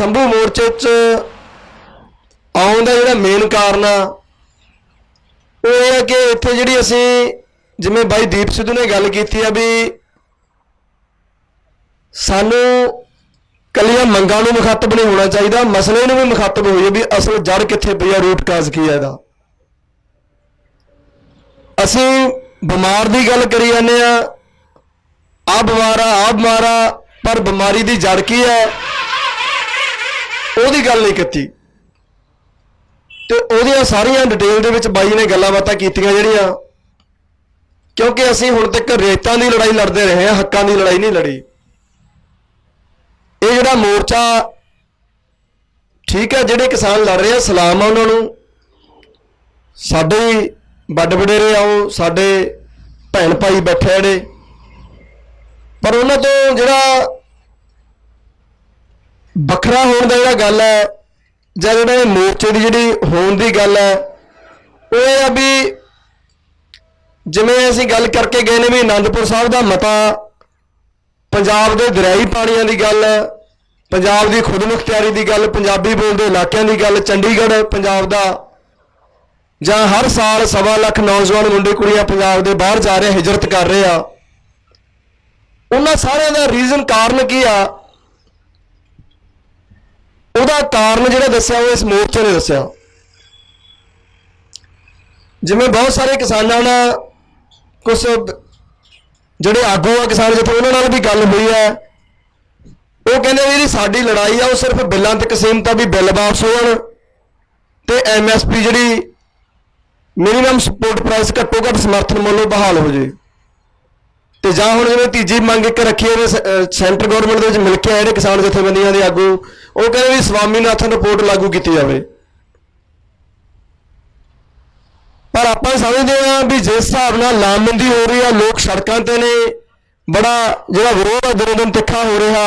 ਸੰਭੂ ਮੋਰਚੇ 'ਚ ਆਉਣ ਦਾ ਜਿਹੜਾ ਮੇਨ ਕਾਰਨ ਆ, ਉਹ ਇਹ ਹੈ ਕਿ ਇੱਥੇ ਜਿਹੜੀ ਅਸੀਂ ਜਿਵੇਂ ਬਾਈ ਦੀਪ ਸਿੱਧੂ ਨੇ ਗੱਲ ਕੀਤੀ ਆ ਵੀ ਸਾਨੂੰ ਕੱਲੀਆਂ ਮੰਗਾਂ ਨੂੰ ਮੁਖਾਤਬ ਨਹੀਂ ਹੋਣਾ ਚਾਹੀਦਾ, ਮਸਲੇ ਨੂੰ ਵੀ ਮੁਖਾਤਬ ਹੋਈਏ ਵੀ ਅਸਲ ਜੜ ਕਿੱਥੇ ਪਈ ਆ ਰੂਟ ਕਾਜ਼ ਕੀ ਹੈ ਇਹਦਾ। ਅਸੀਂ ਬਿਮਾਰ ਦੀ ਗੱਲ ਕਰੀ ਜਾਂਦੇ ਆ ਆ ਬਿਮਾਰ ਆ ਆ ਬਿਮਾਰ ਆ, ਪਰ ਬਿਮਾਰੀ ਦੀ ਜੜ ਕੀ ਹੈ ਉਹਦੀ ਗੱਲ ਨਹੀਂ ਕੀਤੀ। ਤੇ ਉਹਦੀਆਂ ਸਾਰੀਆਂ ਡਿਟੇਲ ਦੇ ਵਿੱਚ ਬਾਈ ਨੇ ਗੱਲਾਂ ਬਾਤਾਂ ਕੀਤੀਆਂ ਜਿਹੜੀਆਂ, ਕਿਉਂਕਿ ਅਸੀਂ ਹੁਣ ਤੱਕ ਰੇਤਾਂ ਦੀ ਲੜਾਈ ਲੜਦੇ ਰਹੇ ਹਾਂ, ਹੱਕਾਂ ਦੀ ਲੜਾਈ ਨਹੀਂ ਲੜੀ। ਇਹ ਜਿਹੜਾ ਮੋਰਚਾ ਠੀਕ ਹੈ, ਜਿਹੜੇ ਕਿਸਾਨ ਲੜ ਰਹੇ ਆ, ਸਲਾਮ ਆ ਉਹਨਾਂ ਨੂੰ। ਸਾਡੇ ਹੀ ਵੱਡ ਵਡੇਰੇ ਆਓ ਸਾਡੇ ਭੈਣ ਭਾਈ ਬੈਠੇ ਜਿਹੜੇ। ਪਰ ਉਹਨਾਂ ਤੋਂ ਜਿਹੜਾ ਵੱਖਰਾ ਹੋਣ ਦਾ ਜਿਹੜਾ ਗੱਲ ਹੈ, ਜਾਂ ਜਿਹੜਾ ਇਹ ਮੋਰਚੇ ਦੀ ਜਿਹੜੀ ਹੋਣ ਦੀ ਗੱਲ ਹੈ, ਉਹ ਇਹ ਆ ਵੀ ਜਿਵੇਂ ਅਸੀਂ ਗੱਲ ਕਰਕੇ ਗਏ ਨੇ ਵੀ ਆਨੰਦਪੁਰ ਸਾਹਿਬ ਦਾ ਮਤਾ ਪੰਜਾਬ ਦੇ ਦਰਿਆਈ ਪਾਣੀਆਂ ਦੀ ਗੱਲ ਹੈ, ਪੰਜਾਬ ਦੀ ਖੁਦਮੁਖਤਿਆਰੀ ਦੀ ਗੱਲ, ਪੰਜਾਬੀ ਬੋਲਦੇ ਇਲਾਕਿਆਂ ਦੀ ਗੱਲ, ਚੰਡੀਗੜ੍ਹ ਪੰਜਾਬ ਦਾ, ਜਾਂ ਹਰ ਸਾਲ ਸਵਾ ਲੱਖ ਨੌਜਵਾਨ ਮੁੰਡੇ ਕੁੜੀਆਂ ਪੰਜਾਬ ਦੇ ਬਾਹਰ ਜਾ ਰਹੇ, ਹਿਜਰਤ ਕਰ ਰਹੇ ਆ। ਉਹਨਾਂ ਸਾਰਿਆਂ ਦਾ ਰੀਜ਼ਨ ਕਾਰਨ ਕੀ ਆ? ਉਹਦਾ ਕਾਰਨ ਜਿਹੜਾ ਦੱਸਿਆ, ਉਹ ਇਸ ਮੋਰਚੇ ਨੇ ਦੱਸਿਆ। ਜਿਵੇਂ ਬਹੁਤ ਸਾਰੇ ਕਿਸਾਨਾਂ ਨਾਲ ਕੁਝ ਜਿਹੜੇ ਆਗੂ ਆ ਕਿਸਾਨ, ਜਿੱਥੇ ਉਹਨਾਂ ਨਾਲ ਵੀ ਗੱਲ ਹੋਈ ਹੈ, ਉਹ ਕਹਿੰਦੇ ਵੀ ਜਿਹੜੀ ਸਾਡੀ ਲੜਾਈ ਆ, ਉਹ ਸਿਰਫ ਬਿੱਲਾਂ ਤੱਕ ਸੀਮਤ ਆ ਵੀ ਬਿੱਲ ਵਾਪਸ ਹੋਣ ਤੇ ਐਮਐਸਪੀ ਜਿਹੜੀ ਮਿਨੀਮਮ ਸਪੋਰਟ ਪ੍ਰਾਈਸ ਘੱਟੋ ਘੱਟ ਸਮਰਥਨ ਮੁੱਲੋਂ ਬਹਾਲ ਹੋ ਜੇ ਤੇ ਜਾਂ ਹੁਣ ਜਿਵੇਂ ਤੀਜੀ ਮੰਗ ਇੱਕ ਰੱਖੀ ਹੈ ਸੈਂਟਰ ਗਵਰਨਮੈਂਟ ਦੇ ਵਿੱਚ ਮਿਲ ਕੇ ਆਏ ਜਿਹੜੇ ਕਿਸਾਨ ਜਥੇਬੰਦੀਆਂ ਦੇ ਆਗੂ, ਉਹ ਕਹਿੰਦੇ ਵੀ ਸਵਾਮੀਨਾਥਨ ਰਿਪੋਰਟ ਲਾਗੂ ਕੀਤੀ ਜਾਵੇ। ਪਰ ਆਪਾਂ ਸਮਝਦੇ ਹਾਂ ਵੀ ਜਿਸ ਹਿਸਾਬ ਨਾਲ ਲਾਮਬੰਦੀ ਹੋ ਰਹੀ ਆ, ਲੋਕ ਸੜਕਾਂ ਤੇ ਨੇ, ਬੜਾ ਜਿਹੜਾ ਵਿਰੋਧ ਆ, ਦਿਨੋਂ ਦਿਨ ਤਿੱਖਾ ਹੋ ਰਿਹਾ।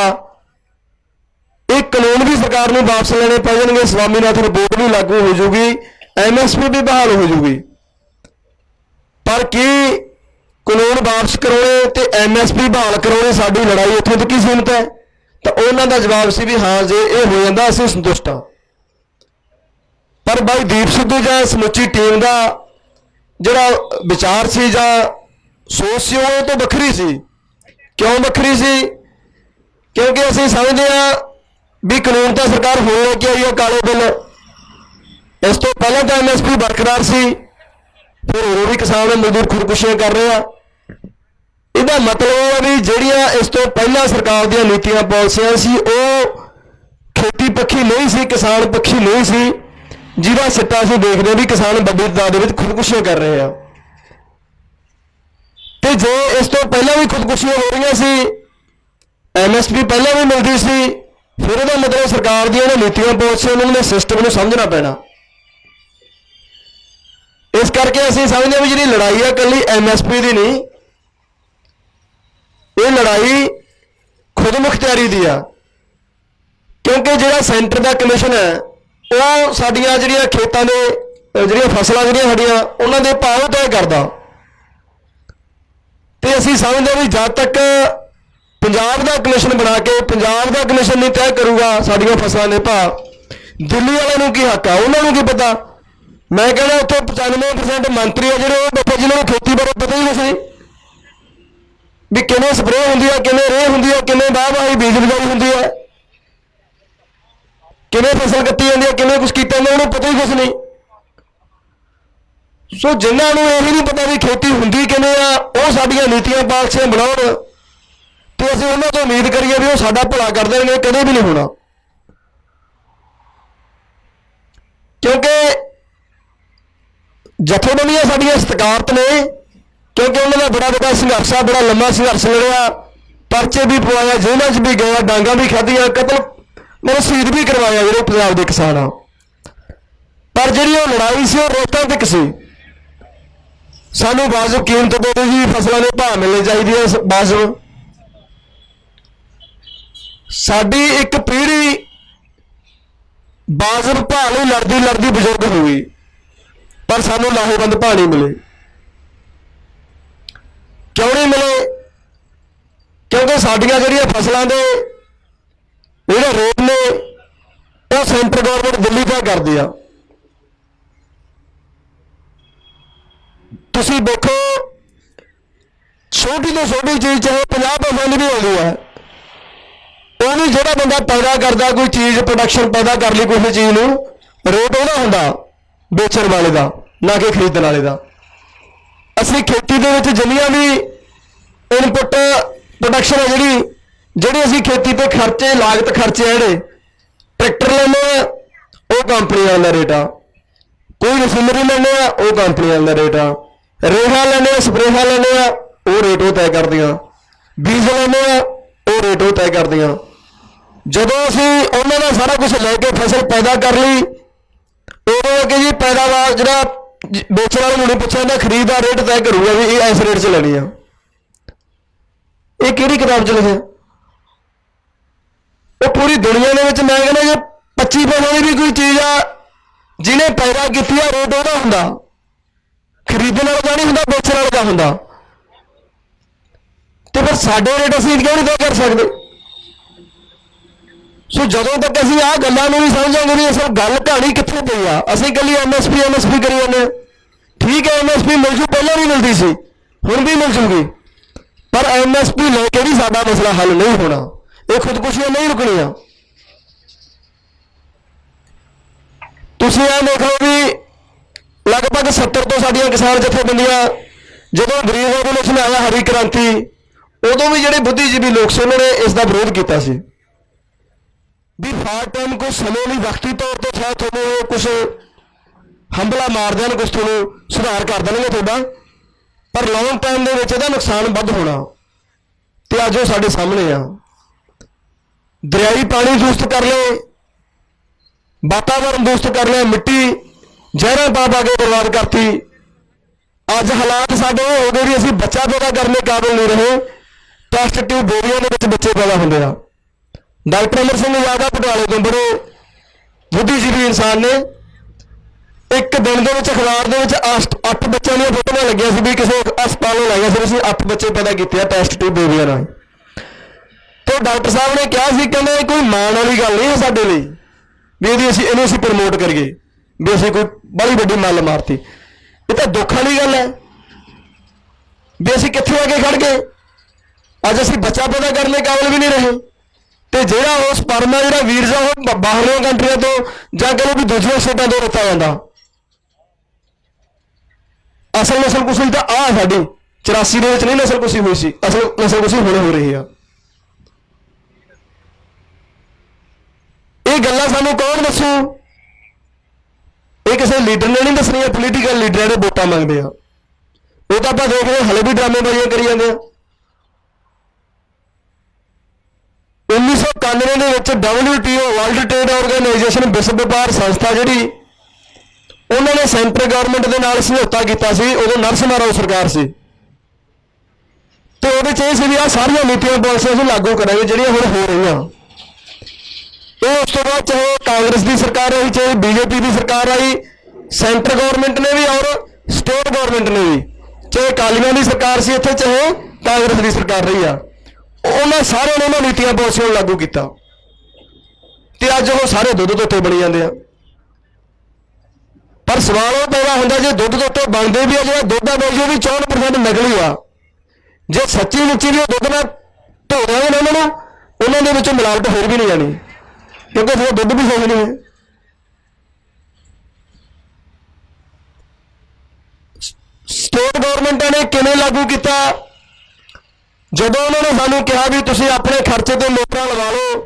ਇਹ ਕਾਨੂੰਨ ਵੀ ਸਰਕਾਰ ਨੂੰ ਵਾਪਸ ਲੈਣੇ ਪੈ ਜਾਣਗੇ, ਸਵਾਮੀਨਾਥਨ ਰਿਪੋਰਟ ਵੀ ਲਾਗੂ ਹੋ ਜਾਊਗੀ ਐਮਐਸਪੀ ਵੀ ਬਹਾਲ ਹੋ ਜਾਊਗੀ। ਪਰ ਕੀ ਕਾਨੂੰਨ ਵਾਪਸ ਕਰਾਉਣੇ, ਤੇ ਐਮਐਸਪੀ ਬਹਾਲ ਕਰਾਉਣੇ ਸਾਡੀ ਲੜਾਈ ਇੱਥੋਂ ਤੱਕ ਹੀ ਸੀਮਤ ਹੈ? ਤਾਂ ਉਹਨਾਂ ਦਾ ਜਵਾਬ ਸੀ ਵੀ ਹਾਂ, ਜੇ ਇਹ ਹੋ ਜਾਂਦਾ, ਅਸੀਂ ਸੰਤੁਸ਼ਟ ਹਾਂ। ਪਰ ਬਾਈ ਦੀਪ ਸਿੱਧੂ ਜਾਂ ਸਮੁੱਚੀ ਟੀਮ ਦਾ ਜਿਹੜਾ ਵਿਚਾਰ ਸੀ ਜਾਂ ਸੋਚ ਸੀ, ਉਹ ਤੋਂ ਵੱਖਰੀ ਸੀ। ਕਿਉਂ ਵੱਖਰੀ ਸੀ? ਕਿਉਂਕਿ ਅਸੀਂ ਸਮਝਦੇ ਹਾਂ ਵੀ ਕਾਨੂੰਨ ਤਾਂ ਸਰਕਾਰ ਹੁਣ ਲੈ ਕੇ ਆਈ ਹੈ ਕਾਲੇ ਬਿੱਲ। ਇਸ ਤੋਂ ਪਹਿਲਾਂ ਤਾਂ ਐਮਐਸਪੀ ਬਰਕਰਾਰ ਸੀ, ਫਿਰ ਹੋਰ ਵੀ ਕਿਸਾਨ ਮਜ਼ਦੂਰ ਖੁਦਕੁਸ਼ੀਆਂ ਕਰ ਰਹੇ ਆ। ਇਹਦਾ ਮਤਲਬ ਹੈ ਵੀ ਜਿਹੜੀਆਂ ਇਸ ਤੋਂ ਪਹਿਲਾਂ ਸਰਕਾਰ ਦੀਆਂ ਨੀਤੀਆਂ ਪਾਲਿਸੀਆਂ ਸੀ, ਉਹ ਖੇਤੀ ਪੱਖੀ ਨਹੀਂ ਸੀ, ਕਿਸਾਨ ਪੱਖੀ ਨਹੀਂ ਸੀ, ਜਿਹਦਾ ਸਿੱਟਾ ਅਸੀਂ ਦੇਖਦੇ ਹਾਂ ਵੀ ਕਿਸਾਨ ਵੱਡੀ ਤਾਦਾਦ ਦੇ ਵਿੱਚ ਖੁਦਕੁਸ਼ੀਆਂ ਕਰ ਰਹੇ ਆ। ਤੇ ਜੇ ਇਸ ਤੋਂ ਪਹਿਲਾਂ ਵੀ ਖੁਦਕੁਸ਼ੀਆਂ ਹੋ ਰਹੀਆਂ ਸੀ ਐਮਐਸਪੀ ਪਹਿਲਾਂ ਵੀ ਮਿਲਦੀ ਸੀ, ਫਿਰ ਇਹਦਾ ਮਤਲਬ ਸਰਕਾਰ ਦੀਆਂ ਇਹਨਾਂ ਨੀਤੀਆਂ ਪਾਲਿਸੀਆਂ ਉਹਨਾਂ ਦੇ ਸਿਸਟਮ ਨੂੰ ਸਮਝਣਾ ਪੈਣਾ। ਇਸ ਕਰਕੇ ਅਸੀਂ ਸਮਝਦੇ ਹਾਂ ਵੀ ਜਿਹੜੀ ਲੜਾਈ ਆ, ਇਕੱਲੀ ਐਮਐਸਪੀ ਦੀ ਨਹੀਂ ਇਹ ਲੜਾਈ ਖੁਦ ਮੁਖਤਿਆਰੀ ਦੀ ਆ। ਕਿਉਂਕਿ ਜਿਹੜਾ ਸੈਂਟਰ ਦਾ ਕਮਿਸ਼ਨ ਹੈ, ਉਹ ਸਾਡੀਆਂ ਜਿਹੜੀਆਂ ਖੇਤਾਂ ਦੇ, ਜਿਹੜੀਆਂ ਫਸਲਾਂ ਜਿਹੜੀਆਂ ਸਾਡੀਆਂ, ਉਹਨਾਂ ਦੇ ਭਾਅ ਤੈਅ ਕਰਦਾ। ਤੇ ਅਸੀਂ ਸਮਝਦੇ ਹਾਂ ਵੀ ਜਦ ਤੱਕ ਪੰਜਾਬ ਦਾ ਕਮਿਸ਼ਨ ਬਣਾ ਕੇ ਪੰਜਾਬ ਦਾ ਕਮਿਸ਼ਨ ਨਹੀਂ ਤੈਅ ਕਰੂਗਾ ਸਾਡੀਆਂ ਫਸਲਾਂ ਦੇ ਭਾਅ, ਦਿੱਲੀ ਵਾਲਿਆਂ ਨੂੰ ਕੀ ਹੱਕ ਆ? ਉਹਨਾਂ ਨੂੰ ਕੀ ਪਤਾ? ਮੈਂ ਕਹਿੰਦਾ ਉੱਥੇ 95% ਮੰਤਰੀ ਆ ਜਿਹੜੇ ਉਹ ਬੱਚੇ ਜਿਨ੍ਹਾਂ ਨੂੰ ਖੇਤੀ ਬਾਰੇ ਪਤਾ ਹੀ ਨਹੀਂ ਸੀ। ਵੀ ਕਿਵੇਂ ਸਪਰੇਅ ਹੁੰਦੀ ਹੈ ਕਿਵੇਂ ਰੇਹ ਹੁੰਦੀ ਹੈ ਕਿਵੇਂ ਵਾਹ ਬੀਜ ਬਜਾਈ ਹੁੰਦੀ ਹੈ ਕਿਵੇਂ ਫਸਲ ਕੱਟੀ ਜਾਂਦੀ ਹੈ ਕਿਵੇਂ ਕੁਝ ਕੀਤਾ ਜਾਂਦਾ, ਉਹਨੂੰ ਪਤਾ ਹੀ ਕੁਝ ਨਹੀਂ। ਸੋ ਜਿਨ੍ਹਾਂ ਨੂੰ ਇਹ ਨਹੀਂ ਪਤਾ ਵੀ ਖੇਤੀ ਹੁੰਦੀ ਕਿਵੇਂ ਆ, ਉਹ ਸਾਡੀਆਂ ਨੀਤੀਆਂ ਪਾਲਿਸੀਆਂ ਬਣਾਉਣ। ਤੇ ਅਸੀਂ ਉਹਨਾਂ ਤੋਂ ਉਮੀਦ ਕਰੀਏ ਵੀ ਉਹ ਸਾਡਾ ਭਲਾ ਕਰਦੇ ਨੇ ਕਦੇ ਵੀ ਨਹੀਂ ਹੋਣਾ। ਕਿਉਂਕਿ ਜਥੇਬੰਦੀਆਂ ਸਾਡੀਆਂ ਸਤਿਕਾਰਤ ਨੇ ਕਿਉਂਕਿ ਉਹਨਾਂ ਦਾ ਬੜਾ ਵੱਡਾ ਸੰਘਰਸ਼ ਆ, ਬੜਾ ਲੰਮਾ ਸੰਘਰਸ਼ ਲੜਿਆ। ਪਰਚੇ ਵੀ ਪਵਾਇਆ ਜੇਲ੍ਹਾਂ 'ਚ ਵੀ ਗਏ, ਡਾਂਗਾ ਵੀ ਖਾਧੀਆਂ, ਕਤਲ ਮੇਰੇ ਸ਼ਹੀਦ ਵੀ ਕਰਵਾਇਆ ਜਿਹੜੇ ਪੰਜਾਬ ਦੇ ਕਿਸਾਨ ਆ। ਪਰ ਜਿਹੜੀ ਉਹ ਲੜਾਈ ਸੀ, ਉਹ ਰੇਤਾਂ ਤੱਕ ਸੀ। ਸਾਨੂੰ ਵਾਜਬ ਕੀਮਤ ਤੇ ਜੀ, ਫਸਲਾਂ ਦੇ ਭਾਅ ਮਿਲਣੇ ਚਾਹੀਦੇ ਆ ਵਾਜਬ ਸਾਡੀ ਇੱਕ ਪੀੜ੍ਹੀ ਵਾਜਬ ਭਾਅ ਲਈ ਲੜਦੀ ਲੜਦੀ ਬਜ਼ੁਰਗ ਹੋ ਗਈ ਪਰ ਸਾਨੂੰ ਲਾਹੇਵੰਦ ਭਾਅ ਨਹੀਂ ਮਿਲੇ ਕਿਉਂ ਨਹੀਂ ਮਿਲੇ ਕਿਉਂਕਿ ਸਾਡੀਆਂ ਜਿਹੜੀਆਂ ਫਸਲਾਂ ਦੇ ਜਿਹੜੇ ਰੇਟ ਨੇ, ਉਹ ਸੈਂਟਰ ਗੌਰਮੈਂਟ ਦਿੱਲੀ ਤੈਅ ਕਰਦੀ ਆ। ਤੁਸੀਂ ਦੇਖੋ, ਛੋਟੀ ਤੋਂ ਛੋਟੀ ਚੀਜ਼ ਚਾਹੇ 50% ਵੀ ਆਉਂਦੀ ਹੈ ਉਹ ਵੀ ਜਿਹੜਾ ਬੰਦਾ ਪੈਦਾ ਕਰਦਾ, ਕੋਈ ਚੀਜ਼ ਪ੍ਰੋਡਕਸ਼ਨ ਪੈਦਾ ਕਰ ਲਈ ਕਿਸੇ ਚੀਜ਼ ਨੂੰ ਰੇਟ ਉਹਦਾ ਹੁੰਦਾ, ਵੇਚਣ ਵਾਲੇ ਦਾ, ਨਾ ਕਿ ਖਰੀਦਣ ਵਾਲੇ ਦਾ। ਅਸੀਂ ਖੇਤੀ ਦੇ ਵਿੱਚ ਜਿੰਨੀਆਂ ਵੀ ਇਨਪੁੱਟ ਪ੍ਰੋਡਕਸ਼ਨ ਹੈ ਜਿਹੜੀ ਜਿਹੜੀ ਅਸੀਂ ਖੇਤੀ ਤੇ ਖਰਚੇ, ਲਾਗਤ ਖਰਚੇ ਆ ਜਿਹੜੇ, ਟਰੈਕਟਰ ਲੈਂਦੇ ਆ, ਉਹ ਕੰਪਨੀ ਦਾ ਰੇਟ ਆ। ਕੋਈ ਮਸ਼ੀਨਰੀ ਲੈਂਦੇ ਆ, ਉਹ ਕੰਪਨੀ ਦਾ ਰੇਟ ਆ। ਰੇਹਾਂ ਲੈਂਦੇ ਆ, ਸਪਰੇਹਾਂ ਲੈਂਦੇ ਆ, ਉਹ ਰੇਟ ਉਹ ਤੈਅ ਕਰਦੀਆਂ। ਬੀਜ ਲੈਂਦੇ ਆ, ਉਹ ਰੇਟ ਉਹ ਤੈਅ ਕਰਦੀਆਂ। ਜਦੋਂ ਅਸੀਂ ਉਹਨਾਂ ਦਾ ਸਾਰਾ ਕੁਝ ਲੈ ਕੇ ਫਸਲ ਪੈਦਾ ਕਰ ਲਈ, ਉਦੋਂ ਕਿ ਜੀ ਪੈਦਾਵਾਰ ਜਿਹੜਾ ਵੇਚਣ ਵਾਲੇ ਨੂੰ ਨਹੀਂ ਪੁੱਛਿਆ ਜਾਂਦਾ ਖਰੀਦ ਦਾ ਰੇਟ ਤੈਅ ਕਰੂਗਾ ਵੀ ਇਹ ਇਸ ਰੇਟ 'ਚ ਲੈਣੀ ਆ। ਇਹ ਕਿਹੜੀ ਕਿਤਾਬ 'ਚ ਲਿਖਿਆ? ਉਹ ਪੂਰੀ ਦੁਨੀਆ ਦੇ ਵਿੱਚ ਮੈਂ ਕਹਿੰਦਾ ਜੇ 25 ਪੈਸੇ ਦੀ ਵੀ ਕੋਈ ਚੀਜ਼ ਆ ਜਿਹਨੇ ਪੈਦਾ ਕੀਤੀ ਆ ਰੇਟ ਉਹਦਾ ਹੁੰਦਾ। ਖਰੀਦਣ ਵਾਲਾ ਨਹੀਂ ਹੁੰਦਾ, ਵੇਚਣ ਵਾਲਾ ਦਾ ਹੁੰਦਾ। ਤੇ ਫਿਰ ਸਾਡੇ ਰੇਟ ਅਸੀਂ ਕਿਉਂ ਨਹੀਂ ਤੈਅ ਕਰ ਸਕਦੇ? ਸੋ ਜਦੋਂ ਤੱਕ ਅਸੀਂ ਆਹ ਗੱਲਾਂ ਨੂੰ ਨਹੀਂ ਸਮਝਾਂਗੇ ਵੀ ਅਸਲ ਗੱਲ ਕਹਾਣੀ ਕਿੱਥੇ ਪਈ ਆ? ਅਸੀਂ ਕੱਲੀ ਐਮਐਸਪੀ ਐਮਐਸਪੀ ਕਰੀ ਜਾਂਦੇ ਹਾਂ। ਠੀਕ ਹੈ ਐਮਐਸਪੀ ਮਿਲ ਜੂ, ਪਹਿਲਾਂ ਵੀ ਮਿਲਦੀ ਸੀ, ਹੁਣ ਵੀ ਮਿਲ ਜੂਗੀ। ਪਰ ਐਮਐਸਪੀ ਲੈ ਕੇ ਵੀ ਸਾਡਾ ਮਸਲਾ ਹੱਲ ਨਹੀਂ ਹੋਣਾ। ਇਹ ਖੁਦਕੁਸ਼ੀਆਂ ਨਹੀਂ ਰੁਕਣੀਆਂ। ਤੁਸੀਂ ਇਹ ਦੇਖ ਲਓ ਵੀ ਲਗਭਗ 70 ਤੋਂ ਸਾਡੀਆਂ ਕਿਸਾਨ ਜਥੇਬੰਦੀਆਂ ਜਦੋਂ ਗ੍ਰੀਨ ਰੈਵੋਲੂਸ਼ਨ ਆਇਆ ਹਰੀ ਕ੍ਰਾਂਤੀ, ਉਦੋਂ ਵੀ ਜਿਹੜੇ ਬੁੱਧੀਜੀਵੀ ਲੋਕ ਸੀ, ਉਹਨਾਂ ਨੇ ਇਸ ਦਾ ਵਿਰੋਧ ਕੀਤਾ ਸੀ। ਵੀ ਫਾਰਟ ਟਾਈਮ ਕੋ ਸਮੇਂ ਲਈ ਵਕਤੀ ਤੌਰ ਤੇ ਸ਼ਾਇਦ ਤੁਹਾਨੂੰ ਉਹ ਕੁਝ ਹੰਬਲਾ ਮਾਰ ਦੇਣ ਕੁਝ ਤੁਹਾਨੂੰ ਸੁਧਾਰ ਕਰ ਦੇਣਗੇ ਤੁਹਾਡਾ। ਪਰ ਲੌਂਗ ਟਾਈਮ ਦੇ ਵਿੱਚ ਇਹਦਾ ਨੁਕਸਾਨ ਵੱਧ ਹੋਣਾ ਤੇ ਅੱਜ ਉਹ ਸਾਡੇ ਸਾਹਮਣੇ ਆ। ਦਰਿਆਈ ਪਾਣੀ ਦੂਸ਼ਿਤ ਕਰ ਲਏ ਵਾਤਾਵਰਣ ਦੂਸ਼ਿਤ ਕਰ ਲਿਆ, ਮਿੱਟੀ ਜ਼ਹਿਰਾਂ ਪਾ ਪਾ ਕੇ ਬਰਬਾਦ ਕਰਤੀ। ਅੱਜ ਹਾਲਾਤ ਸਾਡੇ ਇਹ ਹੋ ਗਏ ਵੀ ਅਸੀਂ ਬੱਚਾ ਪੈਦਾ ਕਰਨ ਦੇ ਕਾਬਿਲ ਨਹੀਂ ਰਹੇ ਟੈਸਟ ਟਿਊਬ ਬੋਰੀਆਂ ਦੇ ਵਿੱਚ ਬੱਚੇ ਪੈਦਾ ਹੁੰਦੇ ਆ। ਡਾਕਟਰ ਅਮਰ ਸਿੰਘ ਯਾਦਾ ਪਟਿਆਲੇ ਤੋਂ ਬੜੇ ਬੁੱਧੀਜੀਵੀ ਇਨਸਾਨ ਨੇ ਇੱਕ ਦਿਨ ਦੇ ਵਿੱਚ, ਅਖਬਾਰ ਦੇ ਵਿੱਚ 8 ਬੱਚਿਆਂ ਦੀਆਂ ਫੋਟੋਆਂ ਲੱਗੀਆਂ ਸੀ ਵੀ ਕਿਸੇ ਹਸਪਤਾਲ ਨੂੰ ਲਾਈਆਂ ਸੀ। ਅਸੀਂ 8 ਬੱਚੇ ਪੈਦਾ ਕੀਤੇ ਆ ਟੈਸਟ ਟੂ ਬੇਬੀਆਂ ਨਾਲ। ਤੇ ਡਾਕਟਰ ਸਾਹਿਬ ਨੇ ਕਿਹਾ ਸੀ, ਕਹਿੰਦੇ ਇਹ ਕੋਈ ਮਾਣ ਵਾਲੀ ਗੱਲ ਨਹੀਂ ਹੈ ਸਾਡੇ ਲਈ, ਵੀ ਇਹਦੀ ਅਸੀਂ ਇਹਨੂੰ ਅਸੀਂ ਪ੍ਰਮੋਟ ਕਰੀਏ, ਵੀ ਅਸੀਂ ਕੋਈ ਬੜੀ ਵੱਡੀ ਮੱਲ ਮਾਰਤੀ। ਇਹ ਤਾਂ ਦੁੱਖ ਵਾਲੀ ਗੱਲ ਹੈ। ਵੀ ਅਸੀਂ ਕਿੱਥੇ ਆ ਕੇ ਖੜ ਗਏ? ਅੱਜ ਅਸੀਂ ਬੱਚਾ ਪੈਦਾ ਕਰਨ ਦੇ ਕਾਬਿਲ ਵੀ ਨਹੀਂ ਰਹੇ। ਤੇ ਜਿਹੜਾ ਉਹ ਸਪਰਮ ਜਿਹੜਾ ਵੀਰਜ ਆ ਉਹ ਬਾਹਰਲੀਆਂ ਕੰਟਰੀਆਂ ਤੋਂ ਜਾਂ ਕਹੋ ਵੀ ਦੂਜੀਆਂ ਸਟੇਟਾਂ ਤੋਂ ਰੱਤਾ ਜਾਂਦਾ। ਅਸਲ ਨਸਲ ਕੁਸ਼ੀ ਤਾਂ ਆ ਸਾਡੀ। 84 ਦੇ ਵਿੱਚ ਨਹੀਂ ਨਸਲ ਕੁਸ਼ੀ ਹੋਈ ਸੀ। ਅਸਲ ਨਸਲ ਕੁਸ਼ੀ ਹੁਣੇ ਹੋ ਰਹੀ ਆ। ਇਹ ਗੱਲਾਂ ਸਾਨੂੰ ਕੌਣ ਦੱਸੂ? ਇਹ ਕਿਸੇ ਲੀਡਰ ਨੇ ਨਹੀਂ ਦੱਸਣੀਆਂ। ਪੋਲੀਟੀਕਲ ਲੀਡਰ ਜਿਹੜੇ ਵੋਟਾਂ ਮੰਗਦੇ ਆ। ਉਹ ਤਾਂ ਆਪਾਂ ਦੇਖਦੇ ਹਾਂ, ਹਲੇ ਵੀ ਡਰਾਮੇਬਾਜ਼ੀਆਂ ਕਰੀ ਜਾਂਦੇ ਆ। 1991 ਦੇ ਵਿੱਚ WTO ਵਰਲਡ ਟ੍ਰੇਡ ਆਰਗੇਨਾਈਜੇਸ਼ਨ ਵਿਸ਼ਵ ਵਪਾਰ ਸੰਸਥਾ ਜਿਹੜੀ ਉਹਨਾਂ ਨੇ ਸੈਂਟਰ ਗਵਰਨਮੈਂਟ ਦੇ ਨਾਲ ਸਮਝੌਤਾ ਕੀਤਾ ਸੀ, ਉਦੋਂ ਨਰਸਿਮਹਾ ਰਾਓ ਸਰਕਾਰ ਸੀ। ਤੇ ਉਹਦੇ ਚ ਇਹ ਸੀ ਵੀ ਆ ਸਾਰੀਆਂ ਨੀਤੀਆਂ ਪਾਲਿਸੀਆਂ ਅਸੀਂ ਲਾਗੂ ਕਰਾਂਗੇ, ਜਿਹੜੀਆਂ ਹੁਣ ਹੋ ਰਹੀਆਂ। ਇਹ ਉਸ ਤੋਂ ਬਾਅਦ ਚਾਹੇ ਕਾਂਗਰਸ ਦੀ ਸਰਕਾਰ ਆਈ, ਚਾਹੇ ਬੀਜੇਪੀ ਦੀ ਸਰਕਾਰ ਆਈ, ਸੈਂਟਰ ਗਵਰਨਮੈਂਟ ਨੇ ਵੀ ਔਰ ਸਟੇਟ ਗਵਰਨਮੈਂਟ ਨੇ ਵੀ। ਚਾਹੇ ਅਕਾਲੀਆਂ ਦੀ ਸਰਕਾਰ ਸੀ ਇੱਥੇ, ਚਾਹੇ ਕਾਂਗਰਸ ਦੀ ਸਰਕਾਰ ਰਹੀ ਆ। ਉਹਨਾਂ ਸਾਰਿਆਂ ਨੇ ਉਹਨਾਂ ਨੀਤੀਆਂ ਪਾਲਿਸੀਆਂ ਨੂੰ ਲਾਗੂ ਕੀਤਾ। ਤੇ ਅੱਜ ਉਹ ਸਾਰੇ ਦੁੱਧ ਤੋਤੇ ਬਣੀ ਜਾਂਦੇ ਆ। ਪਰ ਸਵਾਲ ਉਹ ਪੈਦਾ ਹੁੰਦਾ ਜੇ ਦੁੱਧ ਤੋਤੇ ਬਣਦੇ ਵੀ ਆ, ਜਿਹੜਾ ਦੁੱਧ ਆ ਬਾਈ ਵੀ 64% ਨਕਲੀ ਆ ਜੇ ਸੱਚੀ ਮੁੱਚੀ ਵੀ ਉਹ ਦੁੱਧ ਨਾਲ ਧੋ ਰਹੇ ਨੇ ਉਹਨਾਂ ਨੂੰ, ਉਹਨਾਂ ਦੇ ਵਿੱਚੋਂ ਮਿਲਾਵਟ ਹੋਰ ਵੀ ਨਹੀਂ ਜਾਣੀ ਕਿਉਂਕਿ ਫਿਰ ਦੁੱਧ ਵੀ ਸਹੀ ਨਹੀਂ। ਹੈ ਸਟੇਟ ਗਵਰਨਮੈਂਟਾਂ ਨੇ ਕਿਵੇਂ ਲਾਗੂ ਕੀਤਾ? ਜਦੋਂ ਉਹਨਾਂ ਨੇ ਸਾਨੂੰ ਕਿਹਾ ਵੀ ਤੁਸੀਂ ਆਪਣੇ ਖਰਚੇ ਤੇ ਮੋਟਰਾਂ ਲਵਾ ਲਓ,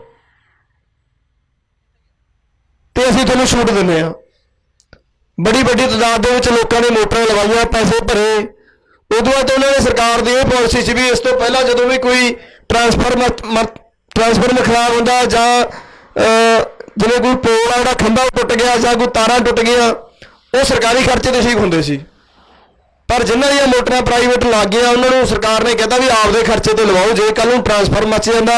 ਤੇ ਅਸੀਂ ਤੁਹਾਨੂੰ ਛੂਟ ਦਿੰਦੇ ਆ ਬੜੀ ਵੱਡੀ ਤਾਦਾਦ ਦੇ ਵਿੱਚ ਲੋਕਾਂ ਨੇ ਮੋਟਰਾਂ ਲਵਾਈਆਂ ਪੈਸੇ ਭਰੇ। ਉਦੋਂ ਬਾਅਦ ਉਹਨਾਂ ਨੇ ਸਰਕਾਰ ਦੀ ਇਹ ਪਾਲਿਸੀ ਸੀ ਵੀ ਇਸ ਤੋਂ ਪਹਿਲਾਂ ਜਦੋਂ ਵੀ ਕੋਈ ਟਰਾਂਸਫਾਰਮਰ ਟਰਾਂਸਫਾਰਮਰ ਖਰਾਬ ਹੁੰਦਾ ਜਾਂ ਜਿਵੇਂ ਕੋਈ ਪੋਲ ਆ ਜਿਹੜਾ ਖੰਭਾ ਟੁੱਟ ਗਿਆ ਜਾਂ ਕੋਈ ਤਾਰਾਂ ਟੁੱਟ ਗਈਆਂ, ਉਹ ਸਰਕਾਰੀ ਖਰਚੇ ਤੇ ਠੀਕ ਹੁੰਦੇ ਸੀ। ਪਰ ਜਿਨ੍ਹਾਂ ਦੀਆਂ ਮੋਟਰਾਂ ਪ੍ਰਾਈਵੇਟ ਲੱਗ ਗਈਆਂ, ਉਹਨਾਂ ਨੂੰ ਸਰਕਾਰ ਨੇ ਕਹਿੰਦਾ ਵੀ ਆਪਦੇ ਖਰਚੇ ਤੇ ਲਵਾਓ, ਜੇ ਕੱਲ ਨੂੰ ਟਰਾਂਸਫਾਰਮਰ ਮੱਚ ਜਾਂਦਾ,